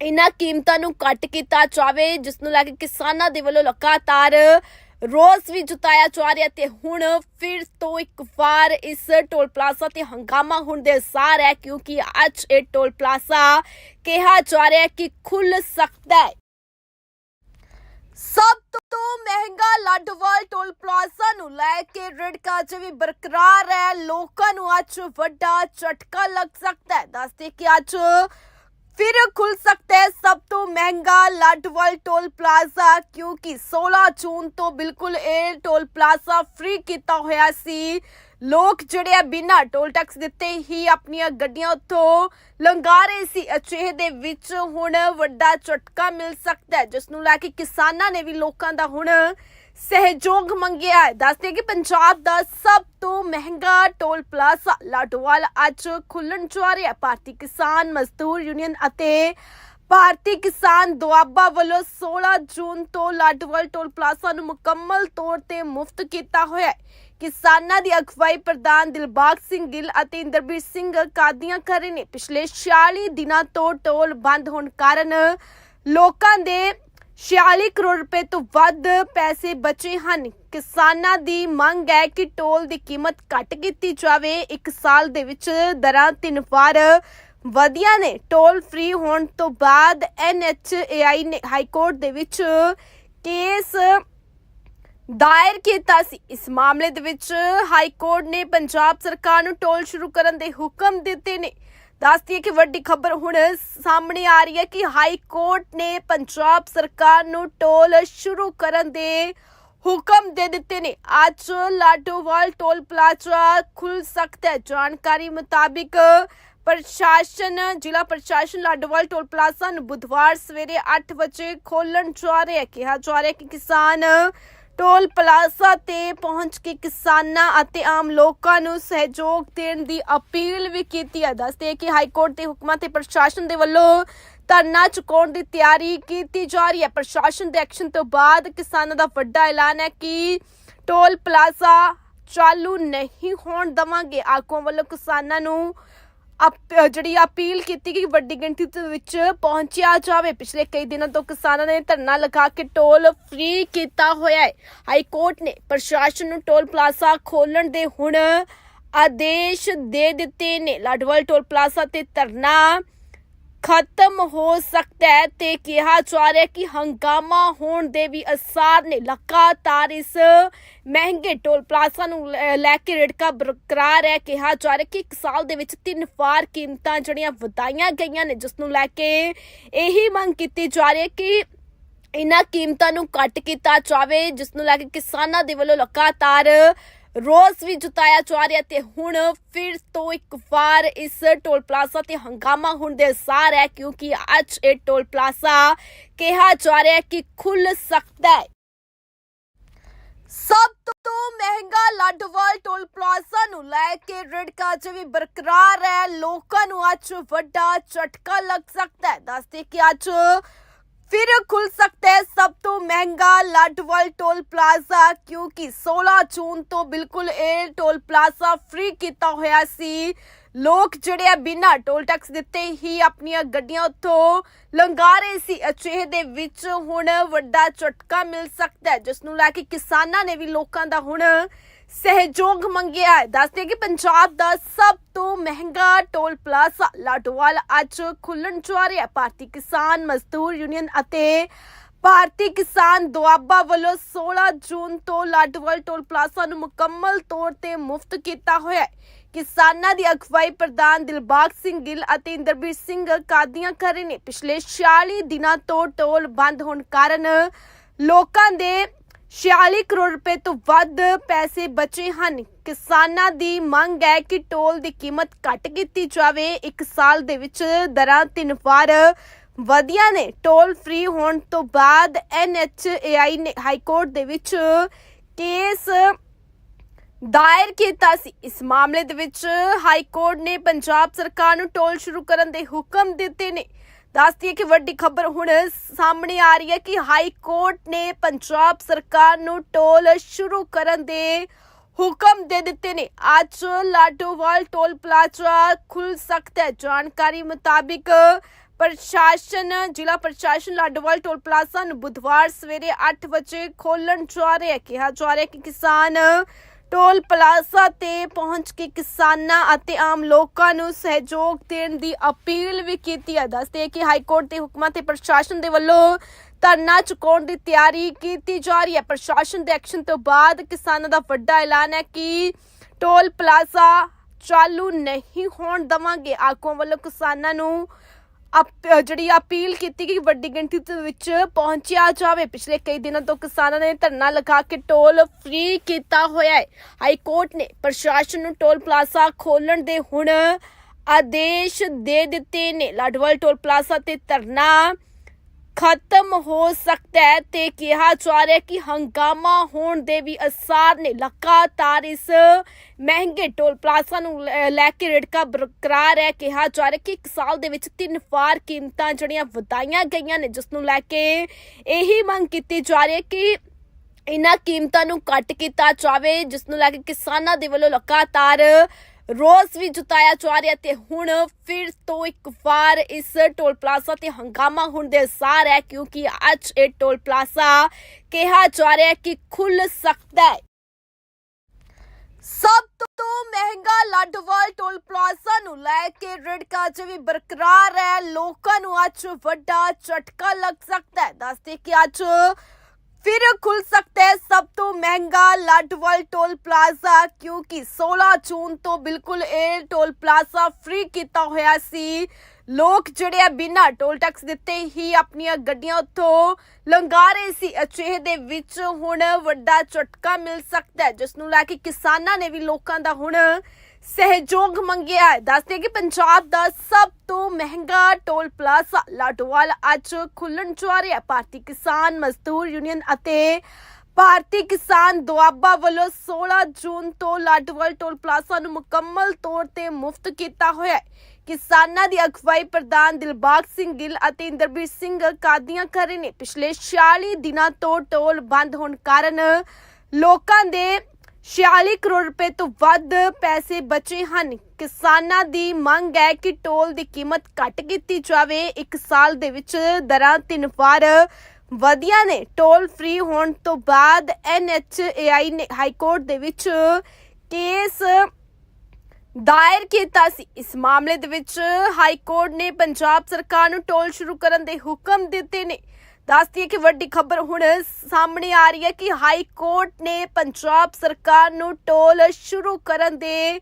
S1: ਇਹਨਾਂ ਕੀਮਤਾਂ ਨੂੰ ਘੱਟ ਕੀਤਾ ਜਾਵੇ, ਜਿਸ ਨੂੰ ਲੈ ਕੇ ਕਿਸਾਨਾਂ ਦੇ ਵੱਲੋਂ ਲਗਾਤਾਰ ਰੋਸ ਵੀ ਜਤਾਇਆ ਜਾ ਰਿਹਾ ਤੇ ਹੁਣ ਫਿਰ ਤੋਂ ਇੱਕ ਵਾਰ ਇਸ ਟੋਲ ਪਲਾਜ਼ਾ ਤੇ ਹੰਗਾਮਾ ਹੋਣ ਦੇ ਅਸਾਰ ਹੈ ਕਿਉਂਕਿ ਅੱਜ ਇਹ ਟੋਲ ਪਲਾਜ਼ਾ ਕਿਹਾ ਜਾ ਰਿਹਾ ਹੈ ਕਿ ਖੁੱਲ ਸਕਦਾ ਹੈ। ਸਭ ਤੋਂ ਮਹਿੰਗਾ ਲਾਡੋਵਾਲ ਟੋਲ ਪਲਾਜ਼ਾ ਨੂੰ ਲੈ ਕੇ ਰੜਕਾ ਅਜੇ ਵੀ ਬਰਕਰਾਰ ਹੈ। ਲੋਕਾਂ ਨੂੰ ਅੱਜ ਵੱਡਾ ਝਟਕਾ ਲੱਗ ਸਕਦਾ ਹੈ। ਦੱਸਦੇ ਕਿ ਅੱਜ ਫਿਰ ਖੁੱਲ ਸਕਦਾ ਹੈ ਸਭ ਤੋਂ ਮਹਿੰਗਾ ਲਾਡੋਵਾਲ ਟੋਲ ਪਲਾਜ਼ਾ ਕਿਉਂਕਿ 16 ਜੂਨ ਤੋਂ ਬਿਲਕੁਲ ਇਹ ਟੋਲ ਪਲਾਜ਼ਾ ਫ੍ਰੀ ਕੀਤਾ ਹੋਇਆ ਸੀ ਲੋਕ ਜਿਹੜੇ ਆ ਬਿਨਾਂ ਟੋਲ ਟੈਕਸ ਦਿੱਤੇ ਹੀ ਆਪਣੀਆਂ ਗੱਡੀਆਂ ਉੱਥੋਂ ਲੰਘਾ ਰਹੇ ਸੀ ਅਚੇਹ ਦੇ ਵਿੱਚ ਹੁਣ ਵੱਡਾ ਝਟਕਾ ਮਿਲ ਸਕਦਾ ਜਿਸ ਨੂੰ ਲੈ ਕੇ ਕਿਸਾਨਾਂ ਨੇ ਵੀ ਲੋਕਾਂ ਦਾ ਹੁਣ ਸਹਿਯੋਗ ਮੰਗਿਆ ਹੈ। ਦੱਸਦੇ ਕਿ ਪੰਜਾਬ ਦਾ ਸਭ ਤੋਂ ਮਹਿੰਗਾ ਟੋਲ ਪਲਾਜ਼ਾ ਲਾਡੋਵਾਲ ਅੱਜ ਖੁੱਲਣ ਜਾ ਰਿਹਾ ਭਾਰਤੀ ਕਿਸਾਨ ਮਜ਼ਦੂਰ ਯੂਨੀਅਨ ਅਤੇ ਭਾਰਤੀ ਕਿਸਾਨ ਦੁਆਬਾ ਵੱਲੋਂ 16 ਜੂਨ ਤੋਂ ਲਾਡੋਵਾਲ ਟੋਲ ਪਲਾਜ਼ਾ ਨੂੰ ਮੁਕੰਮਲ ਤੌਰ ਤੇ ਮੁਫਤ ਕੀਤਾ ਹੋਇਆ ਹੈ। ਕਿਸਾਨਾਂ ਦੀ ਅਗਵਾਈ ਪ੍ਰਧਾਨ ਦਿਲਬਾਗ ਸਿੰਘ ਗਿੱਲ ਅਤੇ ਇੰਦਰਬੀਰ ਸਿੰਘ ਕਾਦੀਆਂ ਕਰੇ ਨੇ। ਪਿਛਲੇ 46 ਦਿਨਾਂ ਤੋਂ ਟੋਲ ਬੰਦ ਹੋਣ ਕਾਰਨ ਲੋਕਾਂ ਦੇ 46 ਕਰੋੜ ਰੁਪਏ ਤੋਂ ਵੱਧ ਪੈਸੇ ਬਚੇ ਹਨ। ਕਿਸਾਨਾਂ ਦੀ ਮੰਗ ਹੈ ਕਿ ਟੋਲ ਦੀ ਕੀਮਤ ਘੱਟ ਕੀਤੀ ਜਾਵੇ। ਇੱਕ ਸਾਲ ਦੇ ਵਿੱਚ ਦਰਾਂ ਤਿੰਨ ਵਾਰ ਵਧੀਆਂ ਨੇ। ਟੋਲ ਫ੍ਰੀ ਹੋਣ ਤੋਂ ਬਾਅਦ ਐਨਐਚਏਆਈ ਨੇ ਹਾਈ ਕੋਰਟ ਦੇ ਵਿੱਚ ਕੇਸ ਦਾਇਰ ਕੀਤਾ ਸੀ। ਇਸ ਮਾਮਲੇ ਦੇ ਵਿੱਚ ਹਾਈ ਕੋਰਟ ਨੇ ਪੰਜਾਬ ਸਰਕਾਰ ਨੂੰ ਟੋਲ ਸ਼ੁਰੂ ਕਰਨ ਦੇ ਹੁਕਮ ਦਿੱਤੇ ਨੇ। ਦੱਸਦੀ ਹੈ ਕਿ ਵੱਡੀ ਖਬਰ ਹੁਣ ਸਾਹਮਣੇ ਆ ਰਹੀ ਹੈ ਕਿ ਹਾਈ ਕੋਰਟ ਨੇ ਪੰਜਾਬ ਸਰਕਾਰ ਨੂੰ ਟੋਲ ਸ਼ੁਰੂ ਕਰਨ ਦੇ ਹੁਕਮ ਦੇ ਦਿੱਤੇ ਨੇ। ਅੱਜ ਲਾਡੋਵਾਲ ਟੋਲ ਪਲਾਜ਼ਾ ਖੁੱਲ ਸਕਦਾ ਹੈ। ਜਾਣਕਾਰੀ ਮੁਤਾਬਿਕ ਪ੍ਰਸ਼ਾਸਨ, ਜ਼ਿਲ੍ਹਾ ਪ੍ਰਸ਼ਾਸਨ ਲਾਡੋਵਾਲ ਟੋਲ ਪਲਾਜ਼ਾ ਨੂੰ ਬੁੱਧਵਾਰ ਸਵੇਰੇ 8 ਵਜੇ ਖੋਲਣ ਜਾ ਰਿਹਾ ਹੈ। ਕਿਹਾ ਜਾ ਰਿਹਾ ਹੈ ਕਿ ਕਿਸਾਨ ਟੋਲ ਪਲਾਜ਼ਾ ਤੇ ਪਹੁੰਚ ਕੇ ਕਿਸਾਨਾਂ ਅਤੇ ਆਮ ਲੋਕਾਂ ਨੂੰ ਸਹਿਯੋਗ ਦੇਣ ਦੀ ਅਪੀਲ ਵੀ ਕੀਤੀ ਹੈ। ਦੱਸਦੇ ਕਿ ਹਾਈ ਕੋਰਟ ਦੇ ਹੁਕਮਾਂ ਤੇ ਪ੍ਰਸ਼ਾਸਨ ਦੇ ਵੱਲੋਂ ਧਰਨਾ ਚੁਕਾਉਣ ਦੀ ਤਿਆਰੀ ਕੀਤੀ ਜਾ ਰਹੀ ਹੈ। ਪ੍ਰਸ਼ਾਸਨ ਦੇ ਐਕਸ਼ਨ ਤੋਂ ਬਾਅਦ ਕਿਸਾਨਾਂ ਦਾ ਵੱਡਾ ਐਲਾਨ ਹੈ ਕਿ ਟੋਲ ਪਲਾਜ਼ਾ ਚਾਲੂ ਨਹੀਂ ਹੋਣ ਦਵਾਂਗੇ। ਆਗੂਆਂ ਵੱਲੋਂ ਕਿਸਾਨਾਂ ਨੂੰ ਜਿਹੜੀ ਅਪੀਲ ਕੀਤੀ ਕਿ ਵੱਡੀ ਗਿਣਤੀ ਦੇ ਵਿੱਚ ਪਹੁੰਚਿਆ ਜਾਵੇ। ਪਿਛਲੇ ਕਈ ਦਿਨਾਂ ਤੋਂ ਕਿਸਾਨਾਂ ਨੇ ਧਰਨਾ ਲਗਾ ਕੇ ਟੋਲ ਫ੍ਰੀ ਕੀਤਾ ਹੋਇਆ ਹੈ। ਹਾਈ ਕੋਰਟ ਨੇ ਪ੍ਰਸ਼ਾਸਨ ਨੂੰ ਟੋਲ ਪਲਾਜ਼ਾ ਖੋਲਣ ਦੇ ਹੁਣ ਆਦੇਸ਼ ਦੇ ਦਿੱਤੇ ਨੇ। ਲਾਡਵਾਲ ਟੋਲ ਪਲਾਜ਼ਾ ਤੇ ਧਰਨਾ ਖਤਮ ਹੋ ਸਕਦਾ ਹੈ ਤੇ ਕਿਹਾ ਜਾ ਰਿਹਾ ਕਿ ਹੰਗਾਮਾ ਹੋਣ ਦੇ ਵੀ ਅਸਾਰ ਨੇ। ਲਗਾਤਾਰ ਇਸ ਮਹਿੰਗੇ ਟੋਲ ਪਲਾਜ਼ਾ ਨੂੰ ਲੈ- ਕੇ ਰੜਕਾ ਬਰਕਰਾਰ ਹੈ। ਕਿਹਾ ਜਾ ਰਿਹਾ ਕਿ ਇੱਕ ਸਾਲ ਦੇ ਵਿੱਚ ਤਿੰਨ ਵਾਰ ਕੀਮਤਾਂ ਜਿਹੜੀਆਂ ਵਧਾਈਆਂ ਗਈਆਂ ਨੇ, ਜਿਸ ਨੂੰ ਲੈ ਕੇ ਇਹੀ ਮੰਗ ਕੀਤੀ ਜਾ ਰਹੀ ਹੈ ਕਿ ਇਹਨਾਂ ਕੀਮਤਾਂ ਨੂੰ ਘੱਟ ਕੀਤਾ ਜਾਵੇ, ਜਿਸ ਨੂੰ ਲੈ ਕੇ ਕਿਸਾਨਾਂ ਦੇ ਵੱਲੋਂ ਲਗਾਤਾਰ ਰੋਸ ਵੀ ਜਤਾਇਆ ਜਾ ਰਿਹਾ ਤੇ ਹੁਣ ਫਿਰ ਤੋਂ ਇੱਕ ਵਾਰ ਇਸ ਟੋਲ ਪਲਾਜ਼ਾ ਤੇ ਹੰਗਾਮਾ ਹੋਣ ਦੇ ਅਸਾਰ ਹੈ, ਕਿਉਂਕਿ ਅੱਜ ਇਹ ਟੋਲ ਪਲਾਜ਼ਾ ਕਿਹਾ ਜਾ ਰਿਹਾ ਕਿ ਖੁੱਲ ਸਕਦਾ ਹੈ। ਸਭ ਤੋਂ ਮਹਿੰਗਾ ਲਾਡੋਵਾਲ ਟੋਲ ਪਲਾਜ਼ਾ ਨੂੰ ਲੈ ਕੇ ਰੜਕਾ ਜਿਵੇਂ ਬਰਕਰਾਰ ਹੈ, ਲੋਕਾਂ ਨੂੰ ਅੱਜ ਵੱਡਾ ਝਟਕਾ ਲੱਗ ਸਕਦਾ ਹੈ। ਦੱਸਦੇ ਕਿ ਅੱਜ ਫਿਰ ਖੁੱਲ ਸਕਦਾ ਹੈ ਸਭ ਤੋਂ ਮਹਿੰਗਾ ਲਾਡੋਵਾਲ ਟੋਲ ਪਲਾਜ਼ਾ ਕਿਉਂਕਿ 16 ਜੂਨ ਤੋਂ ਬਿਲਕੁਲ ਇਹ ਟੋਲ ਪਲਾਜ਼ਾ ਫ੍ਰੀ ਕੀਤਾ ਹੋਇਆ ਸੀ ਲੋਕ ਜਿਹੜੇ ਆ ਬਿਨਾਂ ਟੋਲ ਟੈਕਸ ਦਿੱਤੇ ਹੀ ਆਪਣੀਆਂ ਗੱਡੀਆਂ ਉੱਥੋਂ ਲੰਘਾ ਰਹੇ ਸੀ ਅਚੇਹ ਦੇ ਵਿੱਚ ਹੁਣ ਵੱਡਾ ਝਟਕਾ ਮਿਲ ਸਕਦਾ ਹੈ ਜਿਸ ਨੂੰ ਲੈ ਕੇ ਕਿਸਾਨਾਂ ਨੇ ਵੀ ਲੋਕਾਂ ਦਾ ਹੁਣ ਸਹਿਯੋਗ ਮੰਗਿਆ ਹੈ। ਦੱਸਦੇ ਕਿ ਪੰਜਾਬ ਦਾ ਸਭ ਤੋਂ ਮਹਿੰਗਾ ਟੋਲ ਪਲਾਜ਼ਾ ਲਾਡੋਵਾਲ ਅੱਜ ਖੁੱਲਣ ਜਾ ਰਿਹਾ ਭਾਰਤੀ ਕਿਸਾਨ ਮਜ਼ਦੂਰ ਯੂਨੀਅਨ ਅਤੇ ਭਾਰਤੀ ਕਿਸਾਨ ਦੁਆਬਾ ਵੱਲੋਂ 16 ਜੂਨ ਤੋਂ ਲਾਡੋਵਾਲ ਟੋਲ ਪਲਾਜ਼ਾ ਨੂੰ ਮੁਕੰਮਲ ਤੌਰ ਤੇ ਮੁਫਤ ਕੀਤਾ ਹੋਇਆ ਹੈ। ਕਿਸਾਨਾਂ ਦੀ ਅਗਵਾਈ ਪ੍ਰਧਾਨ ਦਿਲਬਾਗ ਸਿੰਘ ਗਿੱਲ ਅਤੇ ਇੰਦਰਬੀਰ ਸਿੰਘ ਕਾਦੀਆਂ ਕਰ ਰਹੇ ਨੇ। ਪਿਛਲੇ 46 ਦਿਨਾਂ ਤੋਂ ਟੋਲ ਬੰਦ ਹੋਣ ਕਾਰਨ ਲੋਕਾਂ ਦੇ 46 ਕਰੋੜ ਰੁਪਏ ਤੋਂ ਵੱਧ ਪੈਸੇ ਬਚੇ ਹਨ। ਕਿਸਾਨਾਂ ਦੀ ਮੰਗ ਹੈ ਕਿ ਟੋਲ ਦੀ ਕੀਮਤ ਘੱਟ ਕੀਤੀ ਜਾਵੇ। ਇੱਕ ਸਾਲ ਦੇ ਵਿੱਚ ਦਰਾਂ ਤਿੰਨ ਵਾਰ ਵਧੀਆਂ ਨੇ। ਟੋਲ ਫ੍ਰੀ ਹੋਣ ਤੋਂ ਬਾਅਦ ਐਨਐਚਏਆਈ ਨੇ ਹਾਈ ਕੋਰਟ ਦੇ ਵਿੱਚ ਕੇਸ ਦਾਇਰ ਕੀਤਾ ਸੀ। ਇਸ ਮਾਮਲੇ ਦੇ ਵਿੱਚ ਹਾਈ ਕੋਰਟ ਨੇ ਪੰਜਾਬ ਸਰਕਾਰ ਨੂੰ ਟੋਲ ਸ਼ੁਰੂ ਕਰਨ ਦੇ ਹੁਕਮ ਦਿੱਤੇ ਨੇ। ਦੱਸਦੀ ਹੈ ਕਿ ਵੱਡੀ ਖਬਰ ਹੁਣ ਸਾਹਮਣੇ ਆ ਰਹੀ ਹੈ ਕਿ ਹਾਈ ਕੋਰਟ ਨੇ ਪੰਜਾਬ ਸਰਕਾਰ ਨੂੰ ਟੋਲ ਸ਼ੁਰੂ ਕਰਨ ਦੇ ਹੁਕਮ ਦੇ ਦਿੱਤੇ ਨੇ। ਅੱਜ ਲਾਡੋਵਾਲ ਟੋਲ ਪਲਾਜ਼ਾ ਖੁੱਲ ਸਕਦਾ ਹੈ। ਜਾਣਕਾਰੀ ਮੁਤਾਬਿਕ ਪ੍ਰਸ਼ਾਸਨ, ਜ਼ਿਲ੍ਹਾ ਪ੍ਰਸ਼ਾਸਨ ਲਾਡੋਵਾਲ ਟੋਲ ਪਲਾਜ਼ਾ ਨੂੰ ਬੁੱਧਵਾਰ ਸਵੇਰੇ 8 ਵਜੇ ਖੋਲਣ ਜਾ ਰਿਹਾ ਹੈ। ਕਿਹਾ ਜਾ ਰਿਹਾ ਹੈ ਕਿ ਕਿਸਾਨ ਟੋਲ ਪਲਾਜ਼ਾ ਤੇ ਪਹੁੰਚ ਕੇ ਕਿਸਾਨਾਂ ਅਤੇ ਆਮ ਲੋਕਾਂ ਨੂੰ ਸਹਿਯੋਗ ਦੇਣ ਦੀ ਅਪੀਲ ਵੀ ਕੀਤੀ ਹੈ। ਦੱਸਦੇ ਕਿ ਹਾਈ ਕੋਰਟ ਦੇ ਹੁਕਮਾਂ ਤੇ ਪ੍ਰਸ਼ਾਸਨ ਦੇ ਵੱਲੋਂ ਧਰਨਾ ਚੁਕਾਉਣ ਦੀ ਤਿਆਰੀ ਕੀਤੀ ਜਾ ਰਹੀ ਹੈ। ਪ੍ਰਸ਼ਾਸਨ ਦੇ ਐਕਸ਼ਨ ਤੋਂ ਬਾਅਦ ਕਿਸਾਨਾਂ ਦਾ ਵੱਡਾ ਐਲਾਨ ਹੈ ਕਿ ਟੋਲ ਪਲਾਜ਼ਾ ਚਾਲੂ ਨਹੀਂ ਹੋਣ ਦਵਾਂਗੇ। ਆਗੂਆਂ ਵੱਲੋਂ ਕਿਸਾਨਾਂ ਨੂੰ ਜਿਹੜੀ ਅਪੀਲ ਕੀਤੀ ਕਿ ਵੱਡੀ ਗਿਣਤੀ ਦੇ ਵਿੱਚ ਪਹੁੰਚਿਆ ਜਾਵੇ। ਪਿਛਲੇ ਕਈ ਦਿਨਾਂ ਤੋਂ ਕਿਸਾਨਾਂ ਨੇ ਧਰਨਾ ਲਗਾ ਕੇ ਟੋਲ ਫ੍ਰੀ ਕੀਤਾ ਹੋਇਆ ਹੈ। ਹਾਈ ਕੋਰਟ ਨੇ ਪ੍ਰਸ਼ਾਸਨ ਨੂੰ ਟੋਲ ਪਲਾਜ਼ਾ ਖੋਲਣ ਦੇ ਹੁਣ ਆਦੇਸ਼ ਦੇ ਦਿੱਤੇ ਨੇ। ਲਾਡਵਾਲ ਟੋਲ ਪਲਾਜ਼ਾ ਤੇ ਧਰਨਾ ਖਤਮ ਹੋ ਸਕਦਾ ਹੈ ਤੇ ਕਿਹਾ ਜਾ ਰਿਹਾ ਕਿ ਹੰਗਾਮਾ ਹੋਣ ਦੇ ਵੀ ਅਸਾਰ ਨੇ। ਲਗਾਤਾਰ ਇਸ ਮਹਿੰਗੇ ਟੋਲ ਪਲਾਜ਼ਾ ਨੂੰ ਲੈ- ਕੇ ਰੜਕਾ ਬਰਕਰਾਰ ਹੈ। ਕਿਹਾ ਜਾ ਰਿਹਾ ਕਿ ਇੱਕ ਸਾਲ ਦੇ ਵਿੱਚ ਤਿੰਨ ਵਾਰ ਕੀਮਤਾਂ ਜਿਹੜੀਆਂ ਵਧਾਈਆਂ ਗਈਆਂ ਨੇ, ਜਿਸ ਨੂੰ ਲੈ ਕੇ ਇਹੀ ਮੰਗ ਕੀਤੀ ਜਾ ਰਹੀ ਹੈ ਕਿ ਇਹਨਾਂ ਕੀਮਤਾਂ ਨੂੰ ਘੱਟ ਕੀਤਾ ਜਾਵੇ, ਜਿਸ ਨੂੰ ਲੈ ਕੇ ਕਿਸਾਨਾਂ ਦੇ ਵੱਲੋਂ ਲਗਾਤਾਰ ਰੋਸ ਵੀ ਜਤਾਇਆ ਜਾ ਰਿਹਾ ਤੇ ਹੁਣ ਫਿਰ ਤੋਂ ਇੱਕ ਵਾਰ ਇਸ ਟੋਲ ਪਲਾਜ਼ਾ ਤੇ ਹੰਗਾਮਾ ਹੋਣ ਦੇ ਅਸਾਰ ਹੈ, ਕਿਉਂਕਿ ਅੱਜ ਇਹ ਟੋਲ ਪਲਾਜ਼ਾ ਕਿਹਾ ਜਾ ਰਿਹਾ ਕਿ ਖੁੱਲ ਸਕਦਾ ਹੈ। ਸਭ ਤੋਂ ਮਹਿੰਗਾ ਲਾਡੋਵਾਲ ਟੋਲ ਪਲਾਜ਼ਾ ਨੂੰ ਲੈ ਕੇ ਰੜਕਾ ਜਿਵੇਂ ਬਰਕਰਾਰ ਹੈ। ਲੋਕਾਂ ਨੂੰ ਅੱਜ ਵੱਡਾ ਝਟਕਾ ਲੱਗ ਸਕਦਾ ਹੈ। ਦੱਸਦੇ ਕਿ ਅੱਜ ਫਿਰ ਖੁੱਲ ਸਕਦਾ ਹੈ ਸਭ ਤੋਂ ਮਹਿੰਗਾ ਲਾਡਵਾਲ ਟੋਲ ਪਲਾਜ਼ਾ ਕਿਉਂਕਿ 16 ਜੂਨ ਤੋਂ ਬਿਲਕੁਲ ਇਹ ਟੋਲ ਪਲਾਜ਼ਾ ਫ੍ਰੀ ਕੀਤਾ ਹੋਇਆ ਸੀ ਲੋਕ ਜਿਹੜੇ ਆ ਬਿਨਾਂ ਟੋਲ ਟੈਕਸ ਦਿੱਤੇ ਹੀ ਆਪਣੀਆਂ ਗੱਡੀਆਂ ਉੱਥੋਂ ਲੰਘਾ ਰਹੇ ਸੀ ਅਚੇਹ ਦੇ ਵਿੱਚ ਹੁਣ ਵੱਡਾ ਝਟਕਾ ਮਿਲ ਸਕਦਾ ਹੈ ਜਿਸ ਨੂੰ ਲੈ ਕੇ ਕਿਸਾਨਾਂ ਨੇ ਵੀ ਲੋਕਾਂ ਦਾ ਹੁਣ ਸਹਿਯੋਗ ਮੰਗਿਆ ਹੈ। ਦੱਸਦੇ ਕਿ ਪੰਜਾਬ ਦਾ ਸਭ ਤੋਂ ਮਹਿੰਗਾ ਟੋਲ ਪਲਾਜ਼ਾ ਲਾਡੋਵਾਲ ਅੱਜ ਖੁੱਲਣ ਜਾ ਰਿਹਾ ਭਾਰਤੀ ਕਿਸਾਨ ਮਜ਼ਦੂਰ ਯੂਨੀਅਨ ਅਤੇ ਭਾਰਤੀ ਕਿਸਾਨ ਦੁਆਬਾ ਵੱਲੋਂ 16 ਜੂਨ ਤੋਂ ਲਾਡੋਵਾਲ ਟੋਲ ਪਲਾਜ਼ਾ ਨੂੰ ਮੁਕੰਮਲ ਤੌਰ ਤੇ ਮੁਫਤ ਕੀਤਾ ਹੋਇਆ ਹੈ। ਕਿਸਾਨਾਂ ਦੀ ਅਗਵਾਈ ਪ੍ਰਧਾਨ ਦਿਲਬਾਗ ਸਿੰਘ ਗਿੱਲ ਅਤੇ ਇੰਦਰਬੀਰ ਸਿੰਘ ਕਾਦੀਆਂ ਕਰ ਰਹੇ ਨੇ। ਪਿਛਲੇ 46 ਦਿਨਾਂ ਤੋਂ ਟੋਲ ਬੰਦ ਹੋਣ ਕਾਰਨ ਲੋਕਾਂ ਦੇ 46 ਕਰੋੜ ਰੁਪਏ ਤੋਂ ਵੱਧ ਪੈਸੇ ਬਚੇ ਹਨ। ਕਿਸਾਨਾਂ ਦੀ ਮੰਗ ਹੈ ਕਿ ਟੋਲ ਦੀ ਕੀਮਤ ਘੱਟ ਕੀਤੀ ਜਾਵੇ। ਇੱਕ ਸਾਲ ਦੇ ਵਿੱਚ ਦਰਾਂ ਤਿੰਨ ਵਾਰ ਵਧੀਆਂ ਨੇ। ਟੋਲ ਫ੍ਰੀ ਹੋਣ ਤੋਂ ਬਾਅਦ ਐਨਐਚਏਆਈ ਨੇ ਹਾਈ ਕੋਰਟ ਦੇ ਵਿੱਚ ਕੇਸ ਦਾਇਰ ਕੀਤਾ ਸੀ। ਇਸ ਮਾਮਲੇ ਦੇ ਵਿੱਚ ਹਾਈ ਕੋਰਟ ਨੇ ਪੰਜਾਬ ਸਰਕਾਰ ਨੂੰ ਟੋਲ ਸ਼ੁਰੂ ਕਰਨ ਦੇ ਹੁਕਮ ਦਿੱਤੇ ਨੇ। ਦੱਸਦੀ ਹੈ ਕਿ ਵੱਡੀ ਖਬਰ ਹੁਣ ਸਾਹਮਣੇ ਆ ਰਹੀ ਹੈ ਕਿ ਹਾਈ ਕੋਰਟ ਨੇ ਪੰਜਾਬ ਸਰਕਾਰ ਨੂੰ ਟੋਲ ਸ਼ੁਰੂ ਕਰਨ ਦੇ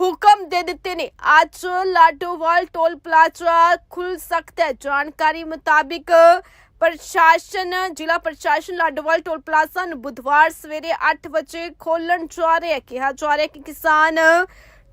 S1: ਹੁਕਮ ਦੇ ਦਿੱਤੇ ਨੇ। ਅੱਜ ਲਾਡੋਵਾਲ ਟੋਲ ਪਲਾਜ਼ਾ ਖੁੱਲ ਸਕਦਾ ਹੈ। ਜਾਣਕਾਰੀ ਮੁਤਾਬਿਕ ਪ੍ਰਸ਼ਾਸਨ, ਜ਼ਿਲ੍ਹਾ ਪ੍ਰਸ਼ਾਸਨ ਲਾਡੋਵਾਲ ਟੋਲ ਪਲਾਜ਼ਾ ਨੂੰ ਬੁੱਧਵਾਰ ਸਵੇਰੇ 8 ਵਜੇ ਖੋਲਣ ਜਾ ਰਿਹਾ ਹੈ। ਕਿਹਾ ਜਾ ਰਿਹਾ ਹੈ ਕਿ ਕਿਸਾਨ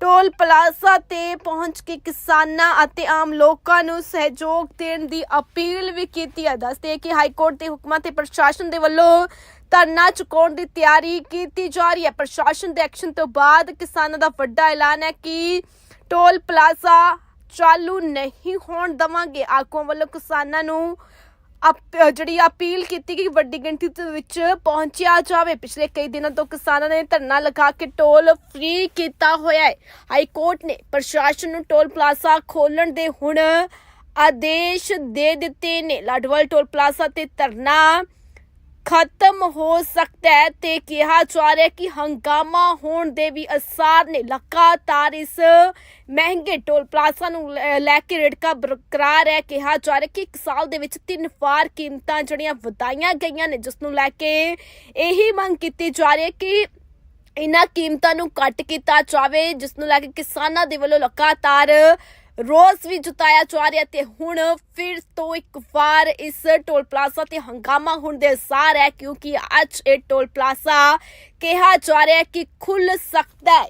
S1: ਟੋਲ ਪਲਾਜ਼ਾ ਤੇ ਪਹੁੰਚ ਕੇ ਕਿਸਾਨਾਂ ਅਤੇ ਆਮ ਲੋਕਾਂ ਨੂੰ ਸਹਿਯੋਗ ਦੇਣ ਦੀ ਅਪੀਲ ਵੀ ਕੀਤੀ ਹੈ। ਦੱਸਦੇ ਕਿ ਹਾਈ ਕੋਰਟ ਦੇ ਹੁਕਮਾਂ ਤੇ ਪ੍ਰਸ਼ਾਸਨ ਦੇ ਵੱਲੋਂ ਧਰਨਾ ਚੁਕਾਉਣ ਦੀ ਤਿਆਰੀ ਕੀਤੀ ਜਾ ਰਹੀ ਹੈ। ਪ੍ਰਸ਼ਾਸਨ ਦੇ ਐਕਸ਼ਨ ਤੋਂ ਬਾਅਦ ਕਿਸਾਨਾਂ ਦਾ ਵੱਡਾ ਐਲਾਨ ਹੈ ਕਿ ਟੋਲ ਪਲਾਜ਼ਾ ਚਾਲੂ ਨਹੀਂ ਹੋਣ ਦਵਾਂਗੇ। ਆਗੂਆਂ ਵੱਲੋਂ ਕਿਸਾਨਾਂ ਨੂੰ ਜਿਹੜੀ ਅਪੀਲ ਕੀਤੀ ਕਿ ਵੱਡੀ ਗਿਣਤੀ ਦੇ ਵਿੱਚ ਪਹੁੰਚਿਆ ਜਾਵੇ। ਪਿਛਲੇ ਕਈ ਦਿਨਾਂ ਤੋਂ ਕਿਸਾਨਾਂ ਨੇ ਧਰਨਾ ਲਗਾ ਕੇ ਟੋਲ ਫ੍ਰੀ ਕੀਤਾ ਹੋਇਆ ਹੈ। ਹਾਈ ਕੋਰਟ ਨੇ ਪ੍ਰਸ਼ਾਸਨ ਨੂੰ ਟੋਲ ਪਲਾਜ਼ਾ ਖੋਲਣ ਦੇ ਹੁਣ ਆਦੇਸ਼ ਦੇ ਦਿੱਤੇ ਨੇ। ਲਾਡਵਾਲ ਟੋਲ ਪਲਾਜ਼ਾ ਤੇ ਧਰਨਾ ਖਤਮ ਹੋ ਸਕਦਾ ਹੈ ਤੇ ਕਿਹਾ ਜਾ ਰਿਹਾ ਕਿ ਹੰਗਾਮਾ ਹੋਣ ਦੇ ਵੀ ਅਸਾਰ ਨੇ। ਲਗਾਤਾਰ ਇਸ ਮਹਿੰਗੇ ਟੋਲ ਪਲਾਜ਼ਾ ਨੂੰ ਲੈ- ਕੇ ਰੇੜਕਾ ਬਰਕਰਾਰ ਹੈ। ਕਿਹਾ ਜਾ ਰਿਹਾ ਕਿ ਇੱਕ ਸਾਲ ਦੇ ਵਿੱਚ ਤਿੰਨ ਵਾਰ ਕੀਮਤਾਂ ਜਿਹੜੀਆਂ ਵਧਾਈਆਂ ਗਈਆਂ ਨੇ, ਜਿਸ ਨੂੰ ਲੈ ਕੇ ਇਹੀ ਮੰਗ ਕੀਤੀ ਜਾ ਰਹੀ ਹੈ ਕਿ ਇਹਨਾਂ ਕੀਮਤਾਂ ਨੂੰ ਘੱਟ ਕੀਤਾ ਜਾਵੇ, ਜਿਸ ਨੂੰ ਲੈ ਕੇ ਕਿਸਾਨਾਂ ਦੇ ਵੱਲੋਂ ਲਗਾਤਾਰ ਰੋਸ ਵੀ ਜਤਾਇਆ ਜਾ ਰਿਹਾ ਤੇ ਹੁਣ ਫਿਰ ਤੋਂ ਇੱਕ ਵਾਰ ਇਸ ਟੋਲ ਪਲਾਜ਼ਾ ਤੇ ਹੰਗਾਮਾ ਹੋਣ ਦੇ ਅਸਾਰ ਹੈ, ਕਿਉਂਕਿ ਅੱਜ ਇਹ ਟੋਲ ਪਲਾਜ਼ਾ ਕਿਹਾ ਜਾ ਰਿਹਾ ਹੈ ਕਿ ਖੁੱਲ ਸਕਦਾ ਹੈ।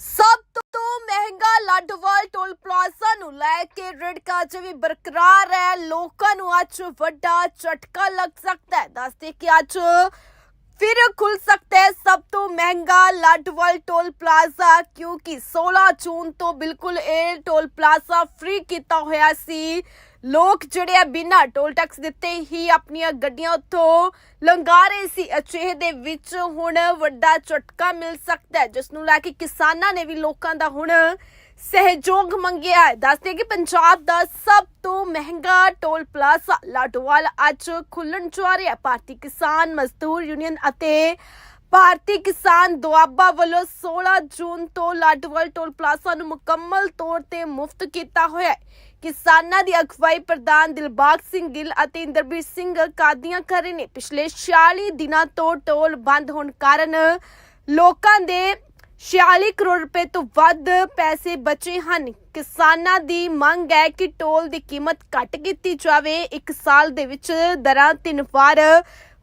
S1: ਸਭ ਤੋਂ ਮਹਿੰਗਾ ਲਾਡੋਵਾਲ ਟੋਲ ਪਲਾਜ਼ਾ ਨੂੰ ਲੈ ਕੇ ਰੜਕਾ ਜਿਵੇਂ ਬਰਕਰਾਰ ਹੈ। ਲੋਕਾਂ ਨੂੰ ਅੱਜ ਵੱਡਾ ਝਟਕਾ ਲੱਗ ਸਕਦਾ ਹੈ। ਦੱਸਦੇ ਕਿ ਅੱਜ ਫਿਰ ਖੁੱਲ ਸਕਦਾ ਹੈ ਸਭ ਤੋਂ ਮਹਿੰਗਾ ਲਾਡੋਵਾਲ ਟੋਲ ਪਲਾਜ਼ਾ ਕਿਉਂਕਿ 16 ਜੂਨ ਤੋਂ ਬਿਲਕੁਲ ਇਹ ਟੋਲ ਪਲਾਜ਼ਾ ਫ੍ਰੀ ਕੀਤਾ ਹੋਇਆ ਸੀ ਲੋਕ ਜਿਹੜੇ ਆ ਬਿਨਾਂ ਟੋਲ ਟੈਕਸ ਦਿੱਤੇ ਹੀ ਆਪਣੀਆਂ ਗੱਡੀਆਂ ਉੱਥੋਂ ਲੰਘਾ ਰਹੇ ਸੀ ਅਚੇਹ ਦੇ ਵਿੱਚ ਹੁਣ ਵੱਡਾ ਝਟਕਾ ਮਿਲ ਸਕਦਾ ਜਿਸ ਨੂੰ ਲੈ ਕੇ ਕਿਸਾਨਾਂ ਨੇ ਵੀ ਲੋਕਾਂ ਦਾ ਹੁਣ ਸਹਿਯੋਗ ਮੰਗਿਆ ਹੈ। ਦੱਸਦੇ ਕਿ ਪੰਜਾਬ ਦਾ ਸਭ ਤੋਂ ਮਹਿੰਗਾ ਟੋਲ ਪਲਾਜ਼ਾ ਲਾਡੋਵਾਲ ਅੱਜ ਖੁੱਲਣ ਜਾ ਰਿਹਾ ਭਾਰਤੀ ਕਿਸਾਨ ਮਜ਼ਦੂਰ ਯੂਨੀਅਨ ਅਤੇ ਭਾਰਤੀ ਕਿਸਾਨ ਦੁਆਬਾ ਵੱਲੋਂ 16 ਜੂਨ ਤੋਂ ਲਾਡੋਵਾਲ ਟੋਲ ਪਲਾਜ਼ਾ ਨੂੰ ਮੁਕੰਮਲ ਤੌਰ ਤੇ ਮੁਫਤ ਕੀਤਾ ਹੋਇਆ ਹੈ। ਕਿਸਾਨਾਂ ਦੀ ਅਗਵਾਈ ਪ੍ਰਧਾਨ ਦਿਲਬਾਗ ਸਿੰਘ ਗਿੱਲ ਅਤੇ ਇੰਦਰਬੀਰ ਸਿੰਘ ਕਾਦੀਆਂ ਕਰੇ ਨੇ। ਪਿਛਲੇ 46 ਦਿਨਾਂ ਤੋਂ ਟੋਲ ਬੰਦ ਹੋਣ ਕਾਰਨ ਲੋਕਾਂ ਦੇ 46 ਕਰੋੜ ਰੁਪਏ ਤੋਂ ਵੱਧ ਪੈਸੇ ਬਚੇ ਹਨ। ਕਿਸਾਨਾਂ ਦੀ ਮੰਗ ਹੈ ਕਿ ਟੋਲ ਦੀ ਕੀਮਤ ਘੱਟ ਕੀਤੀ ਜਾਵੇ। ਇੱਕ ਸਾਲ ਦੇ ਵਿੱਚ ਦਰਾਂ ਤਿੰਨ ਵਾਰ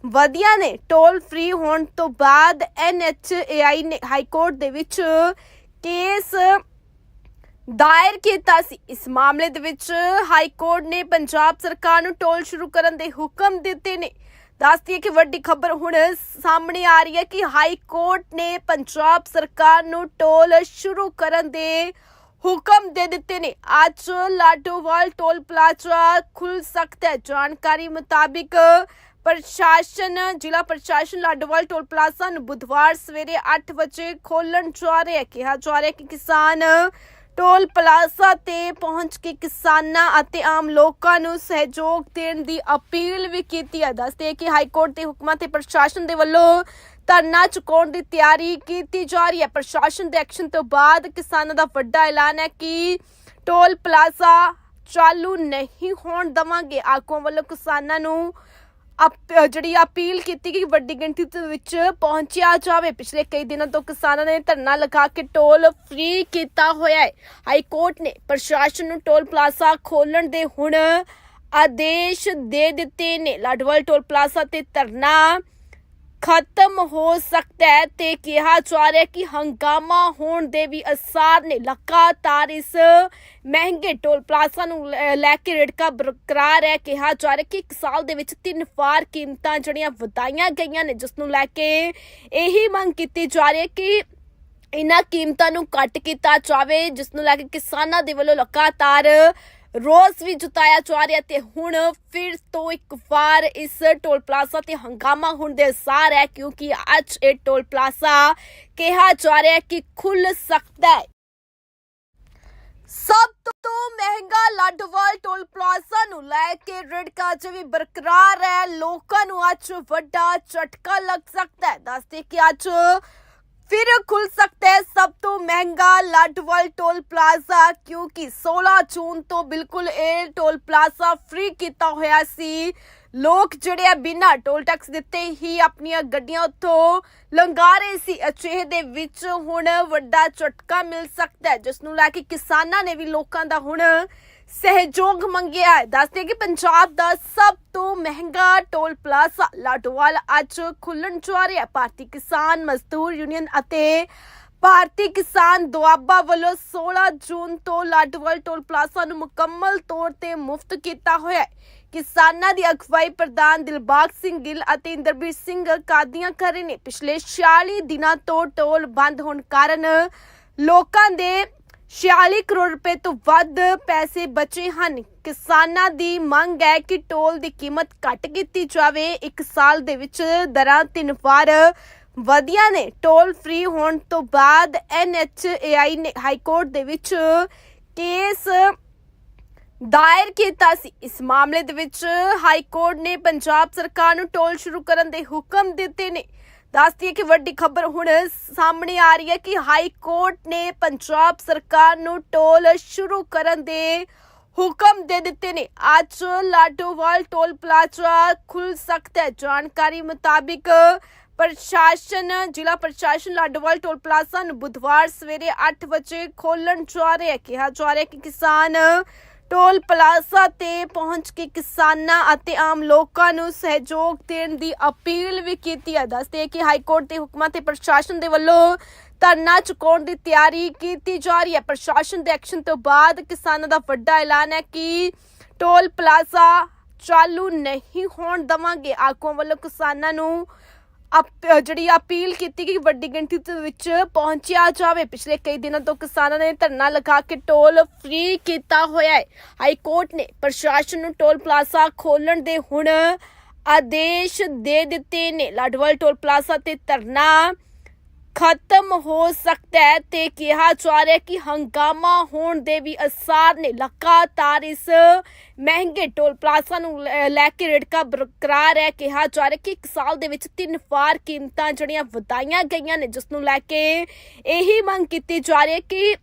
S1: ਵਧੀਆਂ ਨੇ। ਟੋਲ ਫ੍ਰੀ ਹੋਣ ਤੋਂ ਬਾਅਦ ਐਨਐਚਏਆਈ ਨੇ ਹਾਈ ਕੋਰਟ ਦੇ ਵਿੱਚ ਕੇਸ ਦਾਇਰ ਕੀਤਾ ਸੀ। ਇਸ ਮਾਮਲੇ ਦੇ ਵਿੱਚ ਹਾਈ ਕੋਰਟ ਨੇ ਪੰਜਾਬ ਸਰਕਾਰ ਨੂੰ ਟੋਲ ਸ਼ੁਰੂ ਕਰਨ ਦੇ ਹੁਕਮ ਦਿੱਤੇ ਨੇ। ਦੱਸਦੀ ਹੈ ਕਿ ਵੱਡੀ ਖਬਰ ਹੁਣ ਸਾਹਮਣੇ ਆ ਰਹੀ ਹੈ ਕਿ ਹਾਈ ਕੋਰਟ ਨੇ ਪੰਜਾਬ ਸਰਕਾਰ ਨੂੰ ਟੋਲ ਸ਼ੁਰੂ ਕਰਨ ਦੇ ਹੁਕਮ ਦੇ ਦਿੱਤੇ ਨੇ। ਅੱਜ ਲਾਡੋਵਾਲ ਟੋਲ ਪਲਾਜ਼ਾ ਖੁੱਲ ਸਕਦਾ ਹੈ। ਜਾਣਕਾਰੀ ਮੁਤਾਬਿਕ ਪ੍ਰਸ਼ਾਸਨ, ਜ਼ਿਲ੍ਹਾ ਪ੍ਰਸ਼ਾਸਨ ਲਾਡੋਵਾਲ ਟੋਲ ਪਲਾਜ਼ਾ ਨੂੰ ਬੁੱਧਵਾਰ ਸਵੇਰੇ 8 ਵਜੇ ਖੋਲਣ ਜਾ ਰਿਹਾ ਹੈ। ਕਿਹਾ ਜਾ ਰਿਹਾ ਹੈ ਕਿ ਕਿਸਾਨ ਟੋਲ ਪਲਾਜ਼ਾ ਤੇ ਪਹੁੰਚ ਕੇ ਕਿਸਾਨਾਂ ਅਤੇ ਆਮ ਲੋਕਾਂ ਨੂੰ ਸਹਿਯੋਗ ਦੇਣ ਦੀ ਅਪੀਲ ਵੀ ਕੀਤੀ ਹੈ। ਦੱਸਦੇ ਕਿ ਹਾਈ ਕੋਰਟ ਦੇ ਹੁਕਮਾਂ ਤੇ ਪ੍ਰਸ਼ਾਸਨ ਦੇ ਵੱਲੋਂ ਧਰਨਾ ਚੁਕਾਉਣ ਦੀ ਤਿਆਰੀ ਕੀਤੀ ਜਾ ਰਹੀ ਹੈ। ਪ੍ਰਸ਼ਾਸਨ ਦੇ ਐਕਸ਼ਨ ਤੋਂ ਬਾਅਦ ਕਿਸਾਨਾਂ ਦਾ ਵੱਡਾ ਐਲਾਨ ਹੈ ਕਿ ਟੋਲ ਪਲਾਜ਼ਾ ਚਾਲੂ ਨਹੀਂ ਹੋਣ ਦਵਾਂਗੇ। ਆਗੂਆਂ ਵੱਲੋਂ ਕਿਸਾਨਾਂ ਨੂੰ ਜਿਹੜੀ ਅਪੀਲ ਕੀਤੀ ਕਿ ਵੱਡੀ ਗਿਣਤੀ ਦੇ ਵਿੱਚ ਪਹੁੰਚਿਆ ਜਾਵੇ। ਪਿਛਲੇ ਕਈ ਦਿਨਾਂ ਤੋਂ ਕਿਸਾਨਾਂ ਨੇ ਧਰਨਾ ਲਗਾ ਕੇ ਟੋਲ ਫ੍ਰੀ ਕੀਤਾ ਹੋਇਆ ਹੈ। ਹਾਈ ਕੋਰਟ ਨੇ ਪ੍ਰਸ਼ਾਸਨ ਨੂੰ ਟੋਲ ਪਲਾਜ਼ਾ ਖੋਲਣ ਦੇ ਹੁਣ ਆਦੇਸ਼ ਦੇ ਦਿੱਤੇ ਨੇ। ਲਾਡਵਾਲ ਟੋਲ ਪਲਾਜ਼ਾ ਤੇ ਧਰਨਾ ਖਤਮ ਹੋ ਸਕਦਾ ਹੈ ਤੇ ਕਿਹਾ ਜਾ ਰਿਹਾ ਕਿ ਹੰਗਾਮਾ ਹੋਣ ਦੇ ਵੀ ਅਸਾਰ ਨੇ। ਲਗਾਤਾਰ ਇਸ ਮਹਿੰਗੇ ਟੋਲ ਪਲਾਜ਼ਾ ਨੂੰ ਲੈ- ਕੇ ਰੜਕਾ ਬਰਕਰਾਰ ਹੈ। ਕਿਹਾ ਜਾ ਰਿਹਾ ਕਿ ਇੱਕ ਸਾਲ ਦੇ ਵਿੱਚ ਤਿੰਨ ਵਾਰ ਕੀਮਤਾਂ ਜਿਹੜੀਆਂ ਵਧਾਈਆਂ ਗਈਆਂ ਨੇ, ਜਿਸ ਨੂੰ ਲੈ ਕੇ ਇਹੀ ਮੰਗ ਕੀਤੀ ਜਾ ਰਹੀ ਹੈ ਕਿ ਇਹਨਾਂ ਕੀਮਤਾਂ ਨੂੰ ਘੱਟ ਕੀਤਾ ਜਾਵੇ, ਜਿਸ ਨੂੰ ਲੈ ਕੇ ਕਿਸਾਨਾਂ ਦੇ ਵੱਲੋਂ ਲਗਾਤਾਰ ਰੋਸ ਵੀ ਜਤਾਇਆ ਜਾ ਰਿਹਾ ਤੇ ਹੁਣ ਫਿਰ ਤੋਂ ਇੱਕ ਵਾਰ ਇਸ ਟੋਲ ਪਲਾਜ਼ਾ ਤੇ ਹੰਗਾਮਾ ਹੋਣ ਦੇ ਅਸਾਰ ਹੈ, ਕਿਉਂਕਿ ਅੱਜ ਇਹ ਟੋਲ ਪਲਾਜ਼ਾ ਕਿਹਾ ਜਾ ਰਿਹਾ ਕਿ ਖੁੱਲ ਸਕਦਾ ਹੈ। ਸਭ ਤੋਂ ਮਹਿੰਗਾ ਲਾਡੋਵਾਲ ਟੋਲ ਪਲਾਜ਼ਾ ਨੂੰ ਲੈ ਕੇ ਰੜਕਾ ਚ ਵੀ ਬਰਕਰਾਰ ਹੈ। ਲੋਕਾਂ ਨੂੰ ਅੱਜ ਵੱਡਾ ਝਟਕਾ ਲੱਗ ਸਕਦਾ ਹੈ। ਦੱਸਦੇ ਕਿ ਅੱਜ ਫਿਰ ਖੁੱਲ ਸਕਦਾ ਹੈ ਸਭ ਤੋਂ ਮਹਿੰਗਾ ਲਾਡੋਵਾਲ ਟੋਲ ਪਲਾਜ਼ਾ ਕਿਉਂਕਿ 16 ਜੂਨ ਤੋਂ ਬਿਲਕੁਲ ਇਹ ਟੋਲ ਪਲਾਜ਼ਾ ਫ੍ਰੀ ਕੀਤਾ ਹੋਇਆ ਸੀ ਲੋਕ ਜਿਹੜੇ ਆ ਬਿਨਾਂ ਟੋਲ ਟੈਕਸ ਦਿੱਤੇ ਹੀ ਆਪਣੀਆਂ ਗੱਡੀਆਂ ਉੱਥੋਂ ਲੰਘਾ ਰਹੇ ਸੀ ਅਚੇਹ ਦੇ ਵਿੱਚ ਹੁਣ ਵੱਡਾ ਝਟਕਾ ਮਿਲ ਸਕਦਾ ਹੈ ਜਿਸ ਨੂੰ ਲੈ ਕੇ ਕਿਸਾਨਾਂ ਨੇ ਵੀ ਲੋਕਾਂ ਦਾ ਹੁਣ ਸਹਿਯੋਗ ਮੰਗਿਆ ਹੈ। ਦੱਸਦੇ ਕਿ ਪੰਜਾਬ ਦਾ ਸਭ ਤੋਂ ਮਹਿੰਗਾ ਟੋਲ ਪਲਾਜ਼ਾ ਲਾਡੋਵਾਲ ਅੱਜ ਖੁੱਲਣ ਜਾ ਰਿਹਾ ਭਾਰਤੀ ਕਿਸਾਨ ਮਜ਼ਦੂਰ ਯੂਨੀਅਨ ਅਤੇ ਭਾਰਤੀ ਕਿਸਾਨ ਦੁਆਬਾ ਵੱਲੋਂ 16 ਜੂਨ ਤੋਂ ਲਾਡੋਵਾਲ ਟੋਲ ਪਲਾਜ਼ਾ ਨੂੰ ਮੁਕੰਮਲ ਤੌਰ ਤੇ ਮੁਫਤ ਕੀਤਾ ਹੋਇਆ ਹੈ। ਕਿਸਾਨਾਂ ਦੀ ਅਗਵਾਈ ਪ੍ਰਧਾਨ ਦਿਲਬਾਗ ਸਿੰਘ ਗਿੱਲ ਅਤੇ ਇੰਦਰਬੀਰ ਸਿੰਘ ਕਾਦੀਆਂ ਕਰ ਰਹੇ ਨੇ। ਪਿਛਲੇ 46 ਦਿਨਾਂ ਤੋਂ ਟੋਲ ਬੰਦ ਹੋਣ ਕਾਰਨ ਲੋਕਾਂ ਦੇ 46 ਕਰੋੜ ਰੁਪਏ ਤੋਂ ਵੱਧ ਪੈਸੇ ਬਚੇ ਹਨ। ਕਿਸਾਨਾਂ ਦੀ ਮੰਗ ਹੈ ਕਿ ਟੋਲ ਦੀ ਕੀਮਤ ਘੱਟ ਕੀਤੀ ਜਾਵੇ। ਇੱਕ ਸਾਲ ਦੇ ਵਿੱਚ ਦਰਾਂ ਤਿੰਨ ਵਾਰ ਵਧੀਆਂ ਨੇ। ਟੋਲ ਫ੍ਰੀ ਹੋਣ ਤੋਂ ਬਾਅਦ ਐਨਐਚਏਆਈ ਨੇ ਹਾਈ ਕੋਰਟ ਦੇ ਵਿੱਚ ਕੇਸ ਦਾਇਰ ਕੀਤਾ ਸੀ। ਇਸ ਮਾਮਲੇ ਦੇ ਵਿੱਚ ਹਾਈ ਕੋਰਟ ਨੇ ਪੰਜਾਬ ਸਰਕਾਰ ਨੂੰ ਟੋਲ ਸ਼ੁਰੂ ਕਰਨ ਦੇ ਹੁਕਮ ਦਿੱਤੇ ਨੇ। ਦੱਸਦੀ ਹੈ ਕਿ ਵੱਡੀ ਖਬਰ ਹੁਣ ਸਾਹਮਣੇ ਆ ਰਹੀ ਹੈ ਕਿ ਹਾਈ ਕੋਰਟ ਨੇ ਪੰਜਾਬ ਸਰਕਾਰ ਨੂੰ ਟੋਲ ਸ਼ੁਰੂ ਕਰਨ ਦੇ ਹੁਕਮ ਦੇ ਦਿੱਤੇ ਨੇ। ਅੱਜ ਲਾਡੋਵਾਲ ਟੋਲ ਪਲਾਜ਼ਾ ਖੁੱਲ ਸਕਦਾ ਹੈ। ਜਾਣਕਾਰੀ ਮੁਤਾਬਿਕ ਪ੍ਰਸ਼ਾਸਨ, ਜ਼ਿਲ੍ਹਾ ਪ੍ਰਸ਼ਾਸਨ ਲਾਡੋਵਾਲ ਟੋਲ ਪਲਾਜ਼ਾ ਨੂੰ ਬੁੱਧਵਾਰ ਸਵੇਰੇ 8 ਵਜੇ ਖੋਲਣ ਜਾ ਰਿਹਾ ਹੈ। ਕਿਹਾ ਜਾ ਰਿਹਾ ਹੈ ਕਿ ਕਿਸਾਨ ਟੋਲ ਪਲਾਜ਼ਾ ਤੇ ਪਹੁੰਚ ਕੇ ਕਿਸਾਨਾਂ ਅਤੇ ਆਮ ਲੋਕਾਂ ਨੂੰ ਸਹਿਯੋਗ ਦੇਣ ਦੀ ਅਪੀਲ ਵੀ ਕੀਤੀ ਹੈ। ਦੱਸਦੇ ਕਿ ਹਾਈ ਕੋਰਟ ਦੇ ਹੁਕਮਾਂ ਤੇ ਪ੍ਰਸ਼ਾਸਨ ਦੇ ਵੱਲੋਂ ਧਰਨਾ ਚੁਕਾਉਣ ਦੀ ਤਿਆਰੀ ਕੀਤੀ ਜਾ ਰਹੀ ਹੈ। ਪ੍ਰਸ਼ਾਸਨ ਦੇ ਐਕਸ਼ਨ ਤੋਂ ਬਾਅਦ ਕਿਸਾਨਾਂ ਦਾ ਵੱਡਾ ਐਲਾਨ ਹੈ ਕਿ ਟੋਲ ਪਲਾਜ਼ਾ ਚਾਲੂ ਨਹੀਂ ਹੋਣ ਦਵਾਂਗੇ। ਆਗੂਆਂ ਵੱਲੋਂ ਕਿਸਾਨਾਂ ਨੂੰ ਜਿਹੜੀ ਅਪੀਲ ਕੀਤੀ ਕਿ ਵੱਡੀ ਗਿਣਤੀ ਦੇ ਵਿੱਚ ਪਹੁੰਚਿਆ ਜਾਵੇ। ਪਿਛਲੇ ਕਈ ਦਿਨਾਂ ਤੋਂ ਕਿਸਾਨਾਂ ਨੇ ਧਰਨਾ ਲਗਾ ਕੇ ਟੋਲ ਫ੍ਰੀ ਕੀਤਾ ਹੋਇਆ ਹੈ। ਹਾਈ ਕੋਰਟ ਨੇ ਪ੍ਰਸ਼ਾਸਨ ਨੂੰ ਟੋਲ ਪਲਾਜ਼ਾ ਖੋਲਣ ਦੇ ਹੁਣ ਆਦੇਸ਼ ਦੇ ਦਿੱਤੇ ਨੇ। ਲਾਡਵਾਲ ਟੋਲ ਪਲਾਜ਼ਾ ਤੇ ਧਰਨਾ ਖਤਮ ਹੋ ਸਕਦਾ ਹੈ ਤੇ ਕਿਹਾ ਜਾ ਰਿਹਾ ਕਿ ਹੰਗਾਮਾ ਹੋਣ ਦੇ ਵੀ ਅਸਾਰ ਨੇ। ਲਗਾਤਾਰ ਇਸ ਮਹਿੰਗੇ ਟੋਲ ਪਲਾਜ਼ਾ ਨੂੰ ਲੈ- ਲੈ ਕੇ ਰੜਕਾ ਬਰਕਰਾਰ ਹੈ। ਕਿਹਾ ਜਾ ਰਿਹਾ ਕਿ ਇੱਕ ਸਾਲ ਦੇ ਵਿੱਚ ਤਿੰਨ ਵਾਰ ਕੀਮਤਾਂ ਜਿਹੜੀਆਂ ਵਧਾਈਆਂ ਗਈਆਂ ਨੇ, ਜਿਸ ਨੂੰ ਲੈ ਕੇ ਇਹੀ ਮੰਗ ਕੀਤੀ ਜਾ ਰਹੀ ਹੈ ਕਿ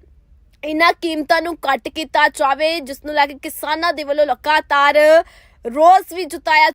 S1: ਇਹਨਾਂ ਕੀਮਤਾਂ ਨੂੰ ਘੱਟ ਕੀਤਾ ਜਾਵੇ, ਜਿਸ ਨੂੰ ਲੈ ਕੇ ਕਿਸਾਨਾਂ ਦੇ ਵੱਲੋਂ ਲਗਾਤਾਰ ਰੋਸ ਵੀ ਜਤਾਇਆ